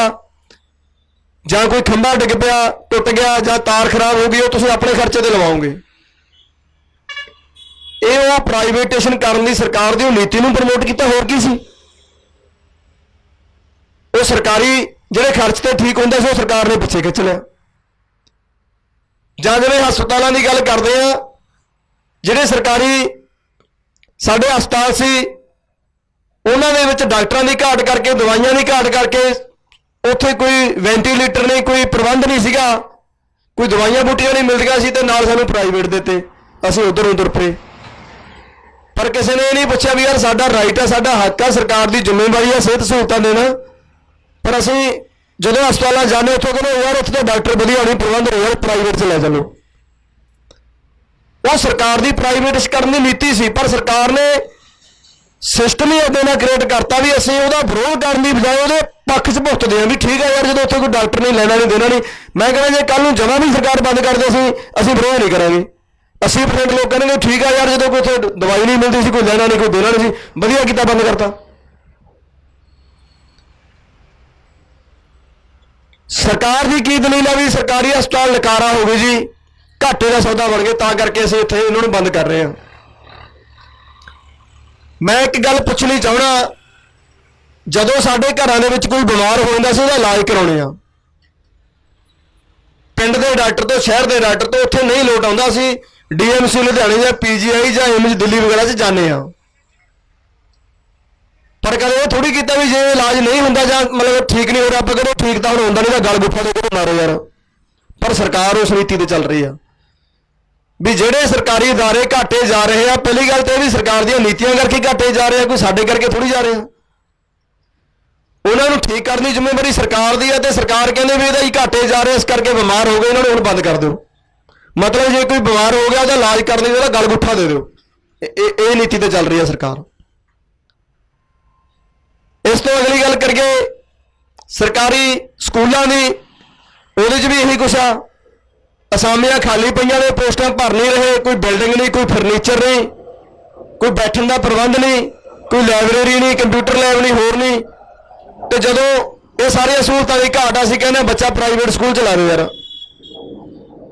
ਜਾਂ ਕੋਈ ਖੰਭਾ ਡਿੱਗ ਪਿਆ, ਟੁੱਟ ਗਿਆ ਜਾਂ ਤਾਰ ਖਰਾਬ ਹੋ ਗਈ, ਉਹ ਤੁਸੀਂ ਆਪਣੇ ਖਰਚੇ ਤੇ ਲਵਾਓਗੇ। ਇਹ ਉਹ ਪ੍ਰਾਈਵੇਟੇਸ਼ਨ ਕਰਨ ਦੀ ਸਰਕਾਰ ਦੀ ਉਹ ਨੀਤੀ ਨੂੰ ਪ੍ਰਮੋਟ ਕੀਤਾ, ਹੋਰ ਕੀ ਸੀ? ਉਹ ਸਰਕਾਰੀ ਜਿਹੜੇ ਖਰਚ ਤੇ ਠੀਕ ਹੁੰਦੇ ਸੀ, ਉਹ ਸਰਕਾਰ ਨੇ ਪਿੱਛੇ ਖਿੱਚ ਲਿਆ। ਜਾਂ ਜਿਵੇਂ ਹਸਪਤਾਲਾਂ ਦੀ ਗੱਲ ਕਰਦੇ ਆ, ਜਿਹੜੇ ਸਰਕਾਰੀ ਸਾਡੇ ਹਸਪਤਾਲ ਸੀ, ਉਹਨਾਂ ਦੇ ਵਿੱਚ ਡਾਕਟਰਾਂ ਦੀ ਘਾਟ ਕਰਕੇ, ਦਵਾਈਆਂ ਦੀ ਘਾਟ ਕਰਕੇ ਉੱਥੇ ਕੋਈ ਵੈਂਟੀਲੇਟਰ ਨਹੀਂ, ਕੋਈ ਪ੍ਰਬੰਧ ਨਹੀਂ ਸੀਗਾ। ਕੋਈ ਦਵਾਈਆਂ ਬੂਟੀਆਂ ਨਹੀਂ ਮਿਲਦੀਆਂ ਸੀ ਤੇ ਨਾਲ ਸਾਨੂੰ ਪ੍ਰਾਈਵੇਟ ਦਿੱਤੇ। ਅਸੀਂ ਉਧਰ ਉਧਰ ਪਰੇ ਪਰ ਕਿਸੇ ਨੇ ਇਹ ਨਹੀਂ ਪੁੱਛਿਆ ਵੀ ਯਾਰ ਸਾਡਾ ਰਾਈਟ ਹੈ ਸਾਡਾ ਹੱਕ ਆ, ਸਰਕਾਰ ਦੀ ਜ਼ਿੰਮੇਵਾਰੀ ਆ, ਸਿਹਤ ਸਹੂਲਤਾਂ ਦੇਣਾ। ਪਰ ਅਸੀਂ ਜਦੋਂ ਹਸਪਤਾਲਾਂ ਜਾਂਦੇ ਉੱਥੋਂ ਕਹਿੰਦੇ ਯਾਰ ਉੱਥੇ ਤਾਂ ਡਾਕਟਰ ਵਧੀਆ ਨਹੀਂ ਪ੍ਰਬੰਧ ਨਹੀਂ ਪ੍ਰਾਈਵੇਟ 'ਚ ਲੈ ਚੱਲੋ। ਉਹ ਸਰਕਾਰ ਦੀ ਪ੍ਰਾਈਵੇਟਿਸ਼ ਦੀ ਨੀਤੀ ਸੀ, ਪਰ ਸਰਕਾਰ ਨੇ ਸਿਸਟਮ ਹੀ ਇਦਾਂ ਦਾ ਕ੍ਰੀਏਟ ਕਰਤਾ ਵੀ ਅਸੀਂ ਉਹਦਾ ਵਿਰੋਧ ਕਰਨ ਦੀ ਬਜਾਏ ਉਹਦੇ ਪੱਖ 'ਚ ਭੁਗਤਦੇ ਹਾਂ ਵੀ ਠੀਕ ਹੈ ਯਾਰ, ਜਦੋਂ ਉੱਥੇ ਕੋਈ ਡਾਕਟਰ ਨਹੀਂ, ਲੈਣਾ ਨਹੀਂ, ਦੇਣਾ ਨਹੀਂ। ਮੈਂ ਕਹਿੰਦਾ ਜੇ ਕੱਲ ਨੂੰ ਜਮਾਂ ਵੀ ਸਰਕਾਰ ਬੰਦ ਕਰ ਦੇ ਅਸੀਂ ਅਸੀਂ ਵਿਰੋਧ ਨਹੀਂ ਕਰਾਂਗੇ। 80% ਲੋਕ ਕਹਿੰਦੇ ਠੀਕ ਹੈ ਯਾਰ, ਜਦੋਂ ਕੋਈ ਉੱਥੇ ਦਵਾਈ ਨਹੀਂ ਮਿਲਦੀ ਸੀ, ਕੋਈ ਲੈਣਾ ਨਹੀਂ, ਕੋਈ ਦੇਣਾ ਨਹੀਂ ਸੀ, ਵਧੀਆ ਕੀਤਾ, ਬੰਦ ਕਰਤਾ। ਸਰਕਾਰ ਦੀ ਕੀ ਦਲੀਲ ਆ ਵੀ ਸਰਕਾਰੀ ਹਸਪਤਾਲ ਨਕਾਰਾ ਹੋ ਗਈ ਜੀ, ਘਾਟੇ ਦਾ ਸੌਦਾ ਬਣ ਗਿਆ, ਤਾਂ ਕਰਕੇ ਅਸੀਂ ਇੱਥੇ ਇਹਨਾਂ ਨੂੰ ਬੰਦ ਕਰ ਰਹੇ ਹਾਂ। ਮੈਂ ਇੱਕ ਗੱਲ ਪੁੱਛਣੀ ਚਾਹਣਾ ਜਦੋਂ ਸਾਡੇ ਘਰਾਂ ਦੇ ਵਿੱਚ ਕੋਈ ਬਿਮਾਰ ਹੋ ਜਾਂਦਾ ਸੀ, ਉਹਦਾ ਇਲਾਜ ਕਰਾਉਣੇ ਆ। ਪਿੰਡ ਦੇ ਡਾਕਟਰ ਤੋਂ, ਸ਼ਹਿਰ ਦੇ ਡਾਕਟਰ ਤੋਂ ਉੱਥੇ ਨਹੀਂ ਲੋਟ ਆਉਂਦਾ ਸੀ ਡੀਐਮਸੀ ਲੁਧਿਆਣੇ ਜਾਂ ਪੀਜੀਆਈ ਜਾਂ ਐਮਜ ਦਿੱਲੀ ਵਗੈਰਾ 'ਚ ਜਾਂਦੇ ਆ ਪਰ ਕਦੇ ਇਹ ਥੋੜੀ ਕੀਤਾ ਵੀ ਜੇ ਇਲਾਜ ਨਹੀਂ ਹੁੰਦਾ ਜਾਂ ਮਤਲਬ ਠੀਕ ਨਹੀਂ ਹੋ ਰਿਹਾ ਆਪਾਂ ਕਹਿੰਦੇ ਠੀਕ ਤਾਂ ਹੁਣ ਹੁੰਦਾ ਨਹੀਂ ਤਾਂ ਗਲ ਗੁੱਫਾ ਦੇ ਕੇ ਮਾਰੋ ਯਾਰ ਪਰ ਸਰਕਾਰ ਉਸ ਨੀਤੀ ਤੇ ਚੱਲ ਰਹੀ ਆ ਵੀ ਜਿਹੜੇ ਸਰਕਾਰੀ ادارے ਘਾਟੇ ਜਾ ਰਹੇ ਆ ਪਹਿਲੀ ਗੱਲ ਤੇ ਇਹ ਵੀ ਸਰਕਾਰ ਦੀਆਂ ਨੀਤੀਆਂ ਕਰਕੇ ਘਾਟੇ ਜਾ ਰਹੇ ਆ ਕੋਈ ਸਾਡੇ ਕਰਕੇ ਥੋੜੀ ਜਾ ਰਹੇ ਆ ਉਹਨਾਂ ਨੂੰ ਠੀਕ ਕਰਨ ਦੀ ਜ਼ਿੰਮੇਵਾਰੀ ਸਰਕਾਰ ਦੀ ਹੈ ਤੇ ਸਰਕਾਰ ਕਹਿੰਦੇ ਵੀ ਇਹਦਾ ਹੀ ਘਾਟੇ ਜਾ ਰਹੇ ਇਸ ਕਰਕੇ ਬਿਮਾਰ ਹੋ ਗਏ ਇਹਨਾਂ ਨੂੰ ਹੁਣ ਬੰਦ ਕਰ ਦਿਓ ਮਤਲਬ ਜੇ ਕੋਈ ਬਿਮਾਰ ਹੋ ਗਿਆ ਜਾਂ ਇਲਾਜ ਕਰਨ ਲਈ ਉਹਦਾ ਗਲ ਗੁੱਠਾ ਦੇ ਦਿਓ। ਇਹ- ਇਹ ਇਹ ਨੀਤੀ ਤੇ ਚੱਲ ਰਹੀ ਹੈ ਸਰਕਾਰ। ਇਸ ਤੋਂ ਅਗਲੀ ਗੱਲ ਕਰੀਏ, ਸਰਕਾਰੀ ਸਕੂਲਾਂ ਦੀ, ਉਹਦੇ 'ਚ ਵੀ ਇਹੀ ਕੁਛ ਆ। ਅਸਾਮੀਆਂ ਖਾਲੀ ਪਈਆਂ ਨੇ, ਪੋਸਟਾਂ ਭਰ ਨਹੀਂ ਰਹੇ, ਕੋਈ ਬਿਲਡਿੰਗ ਨਹੀਂ, ਕੋਈ ਫਰਨੀਚਰ ਨਹੀਂ, ਕੋਈ ਬੈਠਣ ਦਾ ਪ੍ਰਬੰਧ ਨਹੀਂ, ਕੋਈ ਲਾਇਬ੍ਰੇਰੀ ਨਹੀਂ, ਕੰਪਿਊਟਰ ਲੈਬ ਨਹੀਂ, ਹੋਰ ਨਹੀਂ। ਤੇ ਜਦੋਂ ਇਹ ਸਾਰੀਆਂ ਸਹੂਲਤਾਂ ਦੀ ਘਾਟ ਆ ਸੀ ਕਹਿੰਦੇ ਬੱਚਾ ਪ੍ਰਾਈਵੇਟ ਸਕੂਲ ਚ ਲਾ ਯਾਰ।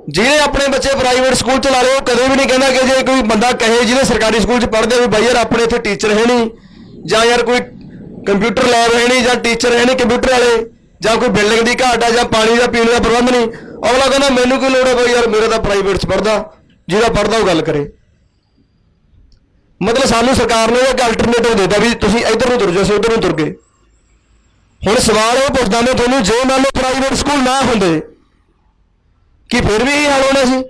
ਜਿਹਨੇ ਆਪਣੇ ਬੱਚੇ ਪ੍ਰਾਈਵੇਟ ਸਕੂਲ ਚ ਲਾ ਲਏ ਕਦੇ ਵੀ ਨਹੀਂ ਕਹਿੰਦਾ ਕਿ ਜੇ ਕੋਈ ਬੰਦਾ ਕਹੇ ਜਿਹਨੇ ਸਰਕਾਰੀ ਸਕੂਲ ਚ ਪੜ੍ਹਦੇ ਵੀ ਬਾਈ ਯਾਰ ਆਪਣੇ ਇੱਥੇ ਟੀਚਰ ਹੈ ਨਹੀਂ, ਜਾਂ ਯਾਰ ਕੋਈ ਕੰਪਿਊਟਰ ਲੈਬ ਹੈ ਨਹੀਂ, ਜਾਂ ਟੀਚਰ ਹੈ ਨਹੀਂ ਕੰਪਿਊਟਰ ਵਾਲੇ, ਜਾਂ ਕੋਈ ਬਿਲਡਿੰਗ ਦੀ ਘਾਟ ਆ, ਜਾਂ ਪਾਣੀ ਦਾ ਪੀਣ ਦਾ ਪ੍ਰਬੰਧ ਨਹੀਂ, ਅਗਲਾ ਕਹਿੰਦਾ ਮੈਨੂੰ ਕੀ ਲੋੜ ਹੈ ਬਾਈ ਯਾਰ ਮੇਰਾ ਤਾਂ ਪ੍ਰਾਈਵੇਟ ਚ ਪੜਦਾ ਜਿਹਦਾ ਪੜਦਾ ਉਹ ਗੱਲ ਕਰੇ। ਮਤਲਬ ਸਾਨੂੰ ਸਰਕਾਰ ਨੇ ਇੱਕ ਅਲਟਰਨੇਟਿਵ ਦਿੱਤਾ ਵੀ ਤੁਸੀਂ ਇੱਧਰ ਨੂੰ ਤੁਰ ਜਾਓ, ਅਸੀਂ ਉੱਧਰ ਨੂੰ ਤੁਰ ਗਏ। ਹੁਣ ਸਵਾਲ ਉਹ ਪੁੱਛਦਾ ਮੈਂ ਤੁਹਾਨੂੰ, ਜੇ ਮੰਨ ਲਓ ਪ੍ਰਾਈਵੇਟ ਸਕੂਲ ਨਾ ਹੁੰਦੇ ਕਿ ਫਿਰ ਵੀ ਇਹ ਹਾਲ ਹੋਣਾ ਸੀ?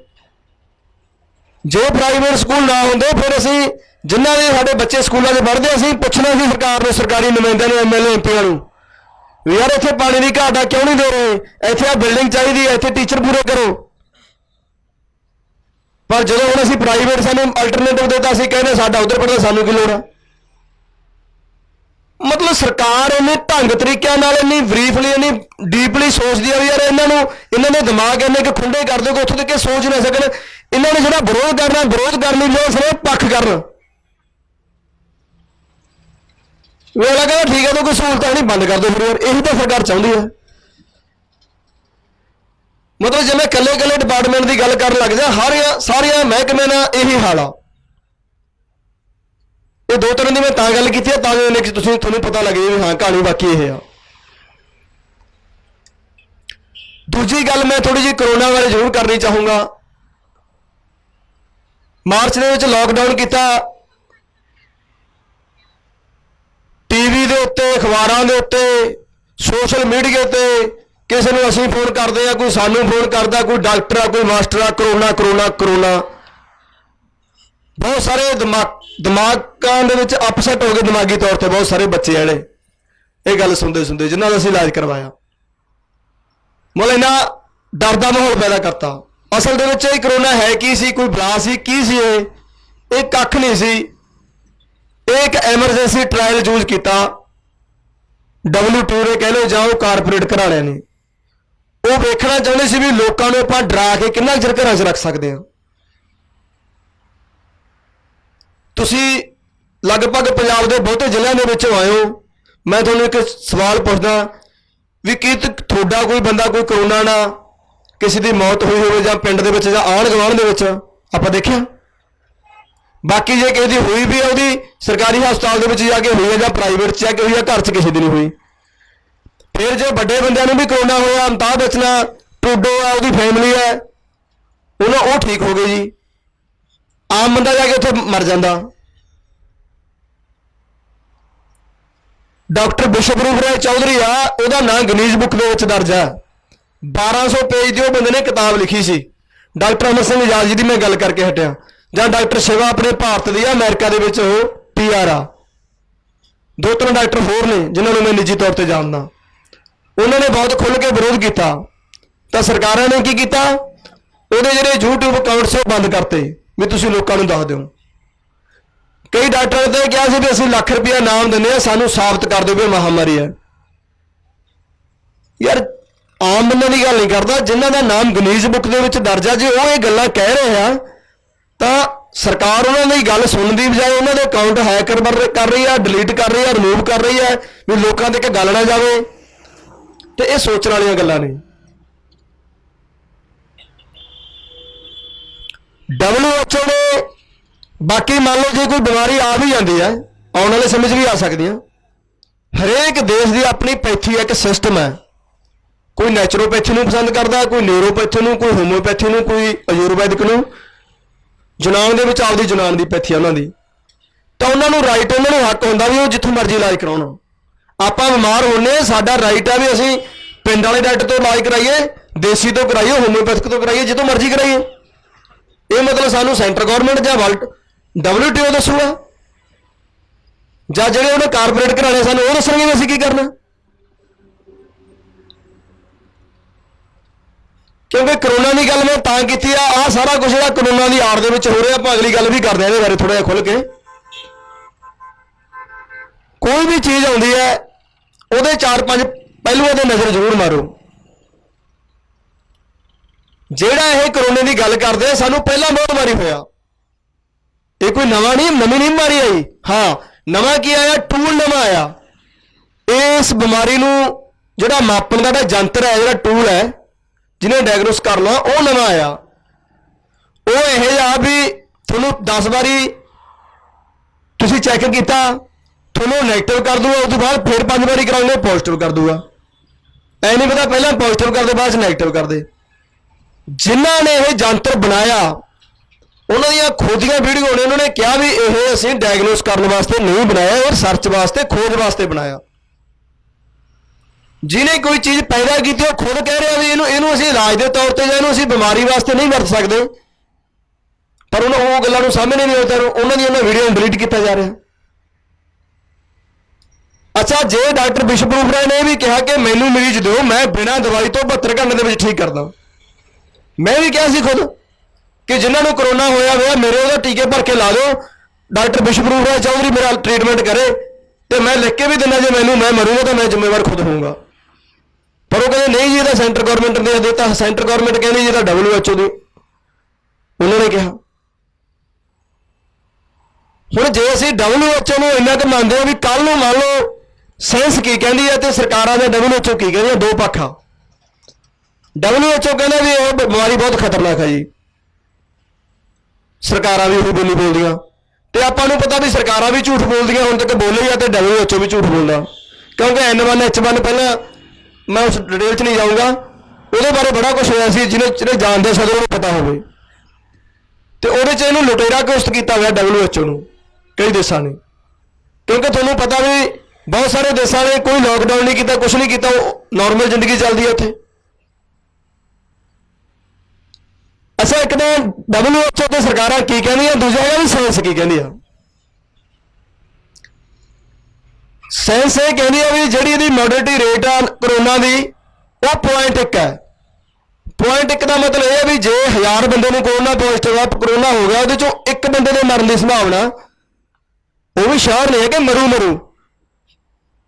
ਜੇ ਪ੍ਰਾਈਵੇਟ ਸਕੂਲ ਨਾ ਹੁੰਦੇ, ਫਿਰ ਅਸੀਂ ਜਿਨ੍ਹਾਂ ਦੇ ਸਾਡੇ ਬੱਚੇ ਸਕੂਲਾਂ 'ਚ ਪੜ੍ਹਦੇ ਅਸੀਂ ਪੁੱਛਣਾ ਸੀ ਸਰਕਾਰ ਨੂੰ, ਸਰਕਾਰੀ ਨੁਮਾਇੰਦਿਆਂ ਨੂੰ ਐਮਐਲਏ ਐਮਪੀਆਂ ਨੂੰ ਵੀ ਯਾਰ ਇੱਥੇ ਪਾਣੀ ਦੀ ਘਾਟ ਆ, ਕਿਉਂ ਨਹੀਂ ਦੇ ਰਹੇ? ਇੱਥੇ ਆ ਬਿਲਡਿੰਗ ਚਾਹੀਦੀ ਹੈ ਇੱਥੇ ਟੀਚਰ ਪੂਰੇ ਕਰੋ। ਪਰ ਜਦੋਂ ਹੁਣ ਅਸੀਂ ਪ੍ਰਾਈਵੇਟ ਸਾਨੂੰ ਅਲਟਰਨੇਟਿਵ ਦਿੱਤਾ, ਅਸੀਂ ਕਹਿੰਦੇ ਸਾਡਾ ਉਧਰ ਪੜਦਾ ਸਾਨੂੰ ਕੀ ਲੋੜ ਆ? ਮਤਲਬ ਸਰਕਾਰ ਇੰਨੇ ਢੰਗ ਤਰੀਕਿਆਂ ਨਾਲ, ਇੰਨੀ ਬਰੀਫਲੀ, ਇੰਨੀ ਡੀਪਲੀ ਸੋਚਦੀ ਆ ਵੀ ਯਾਰ ਇਹਨਾਂ ਨੂੰ, ਇਹਨਾਂ ਦੇ ਦਿਮਾਗ ਇੰਨੇ ਕਿ ਖੁੰਡੇ ਕਰ ਦਿਓ ਕਿ ਉੱਥੋਂ ਤੱਕ ਇਹ ਸੋਚ ਨਾ ਸਕਣ। ਇਹਨਾਂ ਨੇ ਜਿਹੜਾ ਵਿਰੋਧ ਕਰਨਾ, ਵਿਰੋਧ ਕਰਨ ਲਈ ਜਿਹੜਾ ਸਾਰੇ ਪੱਖ ਕਰਨ। ਵੇਲਾ ਕਹਿੰਦਾ ਠੀਕ ਹੈ ਤਾਂ ਕੋਈ ਸਹੂਲਤਾਂ ਨਹੀਂ ਬੰਦ ਕਰ ਦਿਓ ਫਿਰ ਯਾਰ, ਇਹੀ ਤਾਂ ਸਰਕਾਰ ਚਾਹੁੰਦੀ ਹੈ ਮਤਲਬ ਜੇ ਮੈਂ ਇਕੱਲੇ ਇਕੱਲੇ ਡਿਪਾਰਟਮੈਂਟ ਦੀ ਗੱਲ ਕਰਨ ਲੱਗ ਜਾ ਹਰ ਸਾਰੀਆਂ ਮਹਿਕਮੇ ਨਾਲ ਇਹੀ ਹਾਲ ਆ। ਇਹ ਦੋ ਤਰ੍ਹਾਂ ਦੀ ਮੈਂ ਤਾਂ ਗੱਲ ਕੀਤੀ ਹੈ ਤਾਂ ਜੋ ਕਿ ਤੁਸੀਂ ਤੁਹਾਨੂੰ ਪਤਾ ਲੱਗੇ ਵੀ ਹਾਂ, ਕਹਾਣੀ ਬਾਕੀ ਇਹ ਆ। ਦੂਜੀ ਗੱਲ ਮੈਂ ਥੋੜੀ ਜਿਹੀ ਕਰੋਨਾ ਬਾਰੇ ਜ਼ਰੂਰ ਕਰਨੀ ਚਾਹੂੰਗਾ। ਮਾਰਚ ਦੇ ਵਿੱਚ ਲੋਕਡਾਊਨ ਕੀਤਾ। ਟੀਵੀ ਦੇ ਉੱਤੇ, ਅਖਬਾਰਾਂ ਦੇ ਉੱਤੇ ਸੋਸ਼ਲ ਮੀਡੀਆ ਤੇ ਕਿਸੇ ਨੂੰ ਅਸੀਂ ਫੋਨ ਕਰਦੇ ਆ, ਕੋਈ ਸਾਨੂੰ ਫੋਨ ਕਰਦਾ, ਕੋਈ ਡਾਕਟਰ ਆ, ਕੋਈ ਮਾਸਟਰ ਆ, ਕਰੋਨਾ ਕਰੋਨਾ ਕਰੋਨਾ। ਬਹੁਤ ਸਾਰੇ ਦਿਮਾਗ ਦਿਮਾਗਾਂ ਦੇ ਵਿੱਚ ਅਪਸੈਟ ਹੋ ਗਏ ਦਿਮਾਗੀ ਤੌਰ ਤੇ, ਬਹੁਤ ਸਾਰੇ ਬੱਚੇ ਜਿਹੜੇ। ਇਹ ਗੱਲ ਸੁਣਦੇ ਸੁਣਦੇ, ਜਿਨ੍ਹਾਂ ਦਾ ਅਸੀਂ ਇਲਾਜ ਕਰਵਾਇਆ। ਮਤਲਬ ਇਹਨਾਂ ਡਰ ਦਾ ਮਾਹੌਲ ਪੈਦਾ ਕਰਤਾ। ਅਸਲ ਦੇ ਵਿੱਚ ਇਹ ਕਰੋਨਾ ਹੈ ਕੀ ਸੀ, ਕੋਈ ਬਲਾ ਸੀ, ਕੀ ਸੀ ਇਹ? ਇਹ ਕੱਖ ਨਹੀਂ ਸੀ। ਇਹ ਇੱਕ ਐਮਰਜੈਂਸੀ ਟ੍ਰਾਇਲ ਯੂਜ਼ ਕੀਤਾ। WTO ਨੇ ਕਹਿ ਲਓ ਜਾਂ ਉਹ ਕਾਰਪੋਰੇਟ ਘਰਾਣਿਆਂ ਨੇ। ਉਹ ਵੇਖਣਾ ਚਾਹੁੰਦੇ ਸੀ ਵੀ ਲੋਕਾਂ ਨੂੰ ਆਪਾਂ ਡਰਾ ਕੇ ਕਿੰਨਾ ਕੁ ਚਿਰ ਘਰਾਂ 'ਚ ਰੱਖ ਸਕਦੇ ਹਾਂ। ਤੁਸੀਂ ਲਗਭਗ ਪੰਜਾਬ ਦੇ ਬਹੁਤੇ ਜ਼ਿਲ੍ਹਿਆਂ ਦੇ ਵਿੱਚੋਂ ਆਏ ਹੋ। ਮੈਂ ਤੁਹਾਨੂੰ ਇੱਕ ਸਵਾਲ ਪੁੱਛਦਾ ਵੀ ਕੀ ਤੁਹਾਡਾ ਕੋਈ ਬੰਦਾ ਕੋਈ ਕਰੋਨਾ ਨਾਲ ਕਿਸੇ ਦੀ ਮੌਤ ਹੋਈ ਹੋਵੇ ਜਾਂ ਪਿੰਡ ਦੇ ਵਿੱਚ ਜਾਂ ਆਂਢ ਗੁਆਂਢ ਦੇ ਵਿੱਚ? ਆਪਾਂ ਦੇਖਿਆ। ਬਾਕੀ ਜੇ ਕਿਸੇ ਦੀ ਹੋਈ ਵੀ ਉਹਦੀ ਸਰਕਾਰੀ ਹਸਪਤਾਲ ਦੇ ਵਿੱਚ ਜਾ ਕੇ ਹੋਈ ਹੈ ਜਾਂ ਪ੍ਰਾਈਵੇਟ 'ਚ ਜਾ ਕੇ ਹੋਈ ਹੈ ਘਰ 'ਚ ਕਿਸੇ ਦੀ ਨਹੀਂ ਹੋਈ। ਫਿਰ ਜੇ ਵੱਡੇ ਬੰਦਿਆਂ ਨੂੰ ਵੀ ਕਰੋਨਾ ਹੋਇਆ ਅਮਤਾਬ ਬਚਨਾ ਟੂਡੋ ਆ, ਉਹਦੀ ਫੈਮਿਲੀ ਹੈ ਉਹਨਾਂ, ਉਹ ਠੀਕ ਹੋ ਗਏ ਜੀ। ਆਮ ਬੰਦਾ ਜਾ ਕੇ ਉੱਥੇ ਮਰ ਜਾਂਦਾ। ਡਾਕਟਰ ਬਿਸ਼ਪਰੂਪ ਰਾਏ ਚੌਧਰੀ ਆ, ਉਹਦਾ ਨਾਂ ਗਨੀਜ਼ ਬੁੱਕ ਦੇ ਵਿੱਚ ਦਰਜ ਆ। 1200 ਪੇਜ ਦੀ ਉਹ ਬੰਦੇ ਨੇ ਕਿਤਾਬ ਲਿਖੀ ਸੀ। ਡਾਕਟਰ ਅਮਰ ਸਿੰਘ ਆਜ਼ਾਦ ਜੀ ਦੀ ਮੈਂ ਗੱਲ ਕਰਕੇ ਹਟਿਆ। ਜਾਂ ਡਾਕਟਰ ਸ਼ਿਵਾ ਆਪਣੇ ਭਾਰਤ ਦੀ ਆ, ਅਮਰੀਕਾ ਦੇ ਵਿੱਚ ਉਹ ਪੀਆਰ ਆ। ਦੋ ਤਿੰਨ ਡਾਕਟਰ ਹੋਰ ਨੇ, ਜਿਨ੍ਹਾਂ ਨੂੰ ਮੈਂ ਨਿੱਜੀ ਤੌਰ ਤੇ ਜਾਣਦਾ। ਉਹਨਾਂ ਨੇ ਬਹੁਤ ਖੁੱਲ੍ਹ ਕੇ ਵਿਰੋਧ ਕੀਤਾ। ਤਾਂ ਸਰਕਾਰਾਂ ਨੇ ਕੀ ਕੀਤਾ? ਉਹਦੇ ਜਿਹੜੇ YouTube ਅਕਾਊਂਟ ਸੀ ਉਹ ਬੰਦ ਕਰਤੇ। ਵੀ ਤੁਸੀਂ ਲੋਕਾਂ ਨੂੰ ਦੱਸ ਦਿਓ। ਕਈ ਡਾਕਟਰਾਂ ਨੇ ਕਿਹਾ ਸੀ ਵੀ ਅਸੀਂ ਲੱਖ ਰੁਪਇਆ ਨਾਮ ਦਿੰਦੇ ਆ ਸਾਨੂੰ ਸਾਬਤ ਕਰ ਦਿਓ ਵੀ ਇਹ ਮਹਾਮਾਰੀ ਹੈ। ਯਾਰ, ਆਮ ਬੰਦੇ ਦੀ ਗੱਲ ਨਹੀਂ ਕਰਦਾ, ਜਿਨ੍ਹਾਂ ਦਾ ਨਾਮ ਗਨੀਜ਼ ਬੁੱਕ ਦੇ ਵਿੱਚ ਦਰਜ ਆ, ਜੇ ਉਹ ਇਹ ਗੱਲਾਂ ਕਹਿ ਰਹੇ ਆ, ਤਾਂ ਸਰਕਾਰ ਉਹਨਾਂ ਦੀ ਗੱਲ ਸੁਣਨ ਦੀ ਬਜਾਏ ਉਹਨਾਂ ਦੇ ਅਕਾਊਂਟ ਹੈਕ ਕਰ ਰਹੀ ਆ ਡਿਲੀਟ ਕਰ ਰਹੀ ਆ ਰਿਮੂਵ ਕਰ ਰਹੀ ਆ, ਵੀ ਲੋਕਾਂ ਦੇ ਕੇ ਗੱਲ ਨਾ ਜਾਵੇ। ਤੇ ਇਹ ਸੋਚਣ ਵਾਲੀਆਂ ਗੱਲਾਂ ਨੇ। WHO ਨੇ ਬਾਕੀ ਮੰਨ ਲਓ ਜੇ ਕੋਈ ਬਿਮਾਰੀ ਆ ਵੀ ਜਾਂਦੀ ਹੈ ਆਉਣ ਵਾਲੇ ਸਮੇਂ 'ਚ ਵੀ ਆ ਸਕਦੀ ਹੈ। ਹਰੇਕ ਦੇਸ਼ ਦੀ ਆਪਣੀ ਪੈਥੀ ਇੱਕ ਸਿਸਟਮ ਹੈ। ਕੋਈ ਨੈਚੁਰੋਪੈਥੀ ਨੂੰ ਪਸੰਦ ਕਰਦਾ ਕੋਈ ਨਿਊਰੋਪੈਥੀ ਨੂੰ ਕੋਈ ਹੋਮਿਓਪੈਥੀ ਨੂੰ ਕੋਈ ਆਯੁਰਵੈਦਿਕ ਨੂੰ। ਜਨਾਨ ਦੇ ਵਿੱਚ ਆਪਦੀ ਜਨਾਨ ਦੀ ਪੈਥੀ ਉਹਨਾਂ ਦੀ। ਤਾਂ ਉਹਨਾਂ ਨੂੰ ਰਾਈਟ ਉਹਨਾਂ ਨੂੰ ਹੱਕ ਹੁੰਦਾ ਵੀ ਉਹ ਜਿੱਥੋਂ ਮਰਜ਼ੀ ਇਲਾਜ ਕਰਾਉਣ। ਆਪਾਂ ਬਿਮਾਰ ਹੋਣੇ ਆ, ਸਾਡਾ ਰਾਈਟ ਆ ਵੀ ਅਸੀਂ ਪਿੰਡ ਵਾਲੇ ਡਾਕਟਰ ਤੋਂ ਇਲਾਜ ਕਰਾਈਏ ਦੇਸੀ ਤੋਂ ਕਰਾਈਏ ਹੋਮਿਓਪੈਥਿਕ ਤੋਂ ਕਰਾਈਏ ਜਿੱਥੋਂ ਮਰਜ਼ੀ ਕਰਾਈਏ। ਇਹ ਮਤਲਬ ਸਾਨੂੰ ਸੈਂਟਰ ਗਵਰਨਮੈਂਟ ਜਾਂ ਵਰਲਡ WTO ਦੱਸੂਗਾ? ਜਾਂ ਜਿਹੜੇ ਉਹਨੇ ਕਾਰਪੋਰੇਟ ਘਰਾਣੇ ਸਾਨੂੰ ਉਹ ਦੱਸਣਗੇ ਵੀ ਅਸੀਂ ਕੀ ਕਰਨਾ? ਕਿਉਂਕਿ ਕਰੋਨਾ ਦੀ ਗੱਲ ਮੈਂ ਤਾਂ ਕੀਤੀ ਆ ਆ ਸਾਰਾ ਕੁਝ ਜਿਹੜਾ ਕਰੋਨਾ ਦੀ ਆੜ ਦੇ ਵਿੱਚ ਹੋ ਰਿਹਾ, ਆਪਾਂ ਅਗਲੀ ਗੱਲ ਵੀ ਕਰਦੇ ਆ ਇਹਦੇ ਬਾਰੇ ਥੋੜਾ ਜਿਹਾ ਖੁੱਲ ਕੇ। ਕੋਈ ਵੀ ਚੀਜ਼ ਆਉਂਦੀ ਹੈ, ਉਹਦੇ ਚਾਰ ਪੰਜ ਪਹਿਲੂਆਂ ਤੇ ਨਜ਼ਰ ਜ਼ਰੂਰ ਮਾਰੋ। ਜਿਹੜਾ ਇਹ ਕਰੋਨੇ ਦੀ ਗੱਲ ਕਰਦੇ ਆ, ਸਾਨੂੰ ਪਹਿਲਾਂ ਬਹੁਤ ਵਾਰੀ ਹੋਇਆ। ਇਹ ਕੋਈ ਨਵਾਂ ਨਹੀਂ, ਨਵੀਂ ਨਹੀਂ ਬਿਮਾਰੀ ਆਈ। ਹਾਂ, ਨਵਾਂ ਕੀ ਆਇਆ? ਟੂਲ ਨਵਾਂ ਆਇਆ। ਇਸ ਬਿਮਾਰੀ ਨੂੰ ਜਿਹੜਾ ਮਾਪਣ ਦਾ ਜਿਹੜਾ ਯੰਤਰ ਹੈ, ਜਿਹੜਾ ਟੂਲ ਹੈ, ਜਿਹਨੇ ਡਾਇਗਨੋਸ ਕਰ ਲਾ ਉਹ ਨਵਾਂ ਆਇਆ। ਉਹ ਇਹ ਆ ਵੀ ਤੁਹਾਨੂੰ 10 ਵਾਰੀ ਤੁਸੀਂ ਚੈੱਕ ਕੀਤਾ, ਤੁਹਾਨੂੰ ਨੈਗੇਟਿਵ ਕਰ ਦੂਗਾ ਉਸ ਤੋਂ ਬਾਅਦ ਫਿਰ ਪੰਜ ਵਾਰੀ ਕਰਾਉਂਗੇ ਪੋਜ਼ਿਟਿਵ ਕਰ ਦੂਗਾ। ਐ ਨਹੀਂ ਪਤਾ, ਪਹਿਲਾਂ ਪੋਜ਼ਿਟਿਵ ਕਰਦੇ, ਬਾਅਦ ਚ ਨੈਗੇਟਿਵ ਕਰਦੇ। ਜਿਨ੍ਹਾਂ ਨੇ ਇਹ ਯੰਤਰ ਬਣਾਇਆ, ਉਹਨਾਂ ਦੀਆਂ ਖੋਜੀਆਂ ਵੀਡੀਓ ਨੇ, ਉਹਨਾਂ ਨੇ ਕਿਹਾ ਵੀ ਇਹ ਅਸੀਂ ਡਾਇਗਨੋਸ ਕਰਨ ਵਾਸਤੇ ਨਹੀਂ ਬਣਾਇਆ, ਇਹ ਰਿਸਰਚ ਵਾਸਤੇ, ਖੋਜ ਵਾਸਤੇ ਬਣਾਇਆ। ਜਿਹਨੇ ਕੋਈ ਚੀਜ਼ ਪੈਦਾ ਕੀਤੀ, ਉਹ ਖੁਦ ਕਹਿ ਰਿਹਾ ਵੀ ਇਹਨੂੰ ਇਹਨੂੰ ਅਸੀਂ ਇਲਾਜ ਦੇ ਤੌਰ ਤੇ ਜਾਂ ਇਹਨੂੰ ਅਸੀਂ ਬਿਮਾਰੀ ਵਾਸਤੇ ਨਹੀਂ ਵਰਤ ਸਕਦੇ। ਪਰ ਉਹਨਾਂ ਉਹ ਗੱਲਾਂ ਨੂੰ ਸਾਹਮਣੇ ਨਹੀਂ ਆਉਂਦਾ, ਉਹਨਾਂ ਦੀ ਉਹਨਾਂ ਵੀਡੀਓ ਨੂੰ ਡਿਲੀਟ ਕੀਤਾ ਜਾ ਰਿਹਾ। ਅੱਛਾ, ਜੇ ਡਾਕਟਰ ਬਿਸ਼ਪਰੂਪ ਰਾਏ ਨੇ ਇਹ ਵੀ ਕਿਹਾ ਕਿ ਮੈਨੂੰ ਮਰੀਜ਼ ਦਿਓ, ਮੈਂ ਬਿਨਾਂ ਦਵਾਈ ਤੋਂ 72 ਘੰਟੇ ਦੇ ਵਿੱਚ ਠੀਕ ਕਰਦਾ। ਮੈਂ ਵੀ ਕਿਹਾ ਸੀ ਖੁਦ ਕਿ ਜਿਨ੍ਹਾਂ ਨੂੰ ਕਰੋਨਾ ਹੋਇਆ ਹੋਇਆ, ਮੇਰੇ ਉਹਦਾ ਟੀਕੇ ਭਰ ਕੇ ਲਾ ਦਿਓ। ਡਾਕਟਰ ਬਿਸ਼ਪਰੂਪ ਰਾਏ ਚੌਧਰੀ ਮੇਰਾ ਟ੍ਰੀਟਮੈਂਟ ਕਰੇ ਤੇ ਮੈਂ ਲਿਖ ਕੇ ਵੀ ਦਿੰਦਾ, ਜੇ ਮੈਨੂੰ ਮੈਂ ਮਰੂੰਗਾ ਤਾਂ ਮੈਂ ਜ਼ਿੰਮੇਵਾਰ ਖੁਦ ਹੋਊਂਗਾ। ਪਰ ਉਹ ਕਹਿੰਦੇ, ਨਹੀਂ ਜੀ ਇਹਦਾ ਸੈਂਟਰ ਗਵਰਨਮੈਂਟ ਨੇ ਦਿੱਤਾ। ਸੈਂਟਰ ਗਵਰਨਮੈਂਟ ਕਹਿੰਦੀ ਜੀ ਇਹਦਾ WHO ਦੀ। ਉਹਨਾਂ ਨੇ ਕਿਹਾ। ਹੁਣ ਜੇ ਅਸੀਂ WHO ਨੂੰ ਇੰਨਾ ਕੁ ਮੰਨਦੇ ਹਾਂ ਵੀ ਕੱਲ ਨੂੰ ਮੰਨ ਲਓ ਸਾਇੰਸ ਕੀ ਕਹਿੰਦੀ ਹੈ ਤੇ ਸਰਕਾਰਾਂ ਦੇ WHO ਕੀ ਕਹਿੰਦੀਆਂ ਦੋ ਪੱਖਾਂ। WHO ਕਹਿੰਦਾ ਵੀ ਇਹ ਬਿਮਾਰੀ ਬਹੁਤ ਖਤਰਨਾਕ ਹੈ ਜੀ। ਸਰਕਾਰਾਂ ਵੀ ਉਹ ਬੋਲੀ ਬੋਲਦੀਆਂ। ਤੇ ਆਪਾਂ ਨੂੰ ਪਤਾ ਵੀ ਸਰਕਾਰਾਂ ਵੀ ਝੂਠ ਬੋਲਦੀਆਂ, ਹੁਣ ਤੱਕ ਬੋਲੇ ਆ ਤੇ WHO ਵੀ ਝੂਠ ਬੋਲਦਾ। ਕਿਉਂਕਿ N1 H1 ਪਹਿਲਾਂ ਮੈਂ ਉਸ ਡਿਟੇਲ 'ਚ ਨਹੀਂ ਜਾਊਂਗਾ। ਉਹਦੇ ਬਾਰੇ ਬੜਾ ਕੁਝ ਹੋਇਆ ਸੀ, ਜਿਹਨੇ ਜਿਹੜੇ ਜਾਣਦੇ ਸਦਰ ਨੂੰ ਪਤਾ ਹੋਵੇ। ਤੇ ਉਹਦੇ 'ਚ ਇਹਨੂੰ ਲੁਟੇਰਾ ਘੋਸ਼ਿਤ ਕੀਤਾ ਹੋਇਆ WHO ਨੂੰ, ਕਈ ਦੇਸ਼ਾਂ ਨੇ। ਕਿਉਂਕਿ ਤੁਹਾਨੂੰ ਪਤਾ ਵੀ ਬਹੁਤ ਸਾਰੇ ਦੇਸ਼ਾਂ ਨੇ ਕੋਈ ਲੋਕਡਾਊਨ ਨਹੀਂ ਕੀਤਾ ਕੁਝ ਨਹੀਂ ਕੀਤਾ ਨਾਰਮਲ ਜ਼ਿੰਦਗੀ ਚੱਲਦੀ ਹੈ ਉੱਥੇ। ਅੱਛਾ, ਇੱਕ ਤਾਂ WHO ਤੇ ਸਰਕਾਰਾਂ ਕੀ ਕਹਿੰਦੀਆਂ, ਦੂਜਾ ਹੈਗਾ ਵੀ ਸਾਇੰਸ ਕੀ ਕਹਿੰਦੀ ਆ ਸਾਇੰਸ ਇਹ ਕਹਿੰਦੀ ਆ ਵੀ ਜਿਹੜੀ ਇਹਦੀ ਮੋਰਟੈਲਿਟੀ ਰੇਟ ਆ ਕਰੋਨਾ ਦੀ, ਉਹ ਪੁਆਇੰਟ ਇੱਕ ਹੈ। ਪੁਆਇੰਟ ਇੱਕ ਦਾ ਮਤਲਬ ਇਹ ਹੈ ਵੀ ਜੇ 1000 ਬੰਦੇ ਨੂੰ ਕਰੋਨਾ ਪੋਜ਼ਿਟਿਵ ਆ ਕਰੋਨਾ ਹੋ ਗਿਆ, ਉਹਦੇ ਚੋਂ ਇੱਕ ਬੰਦੇ ਦੇ ਮਰਨ ਦੀ ਸੰਭਾਵਨਾ, ਉਹ ਵੀ ਸ਼ਾਇਦ ਨਹੀਂ ਹੈ ਕਿ ਮਰੂ ਮਰੂ।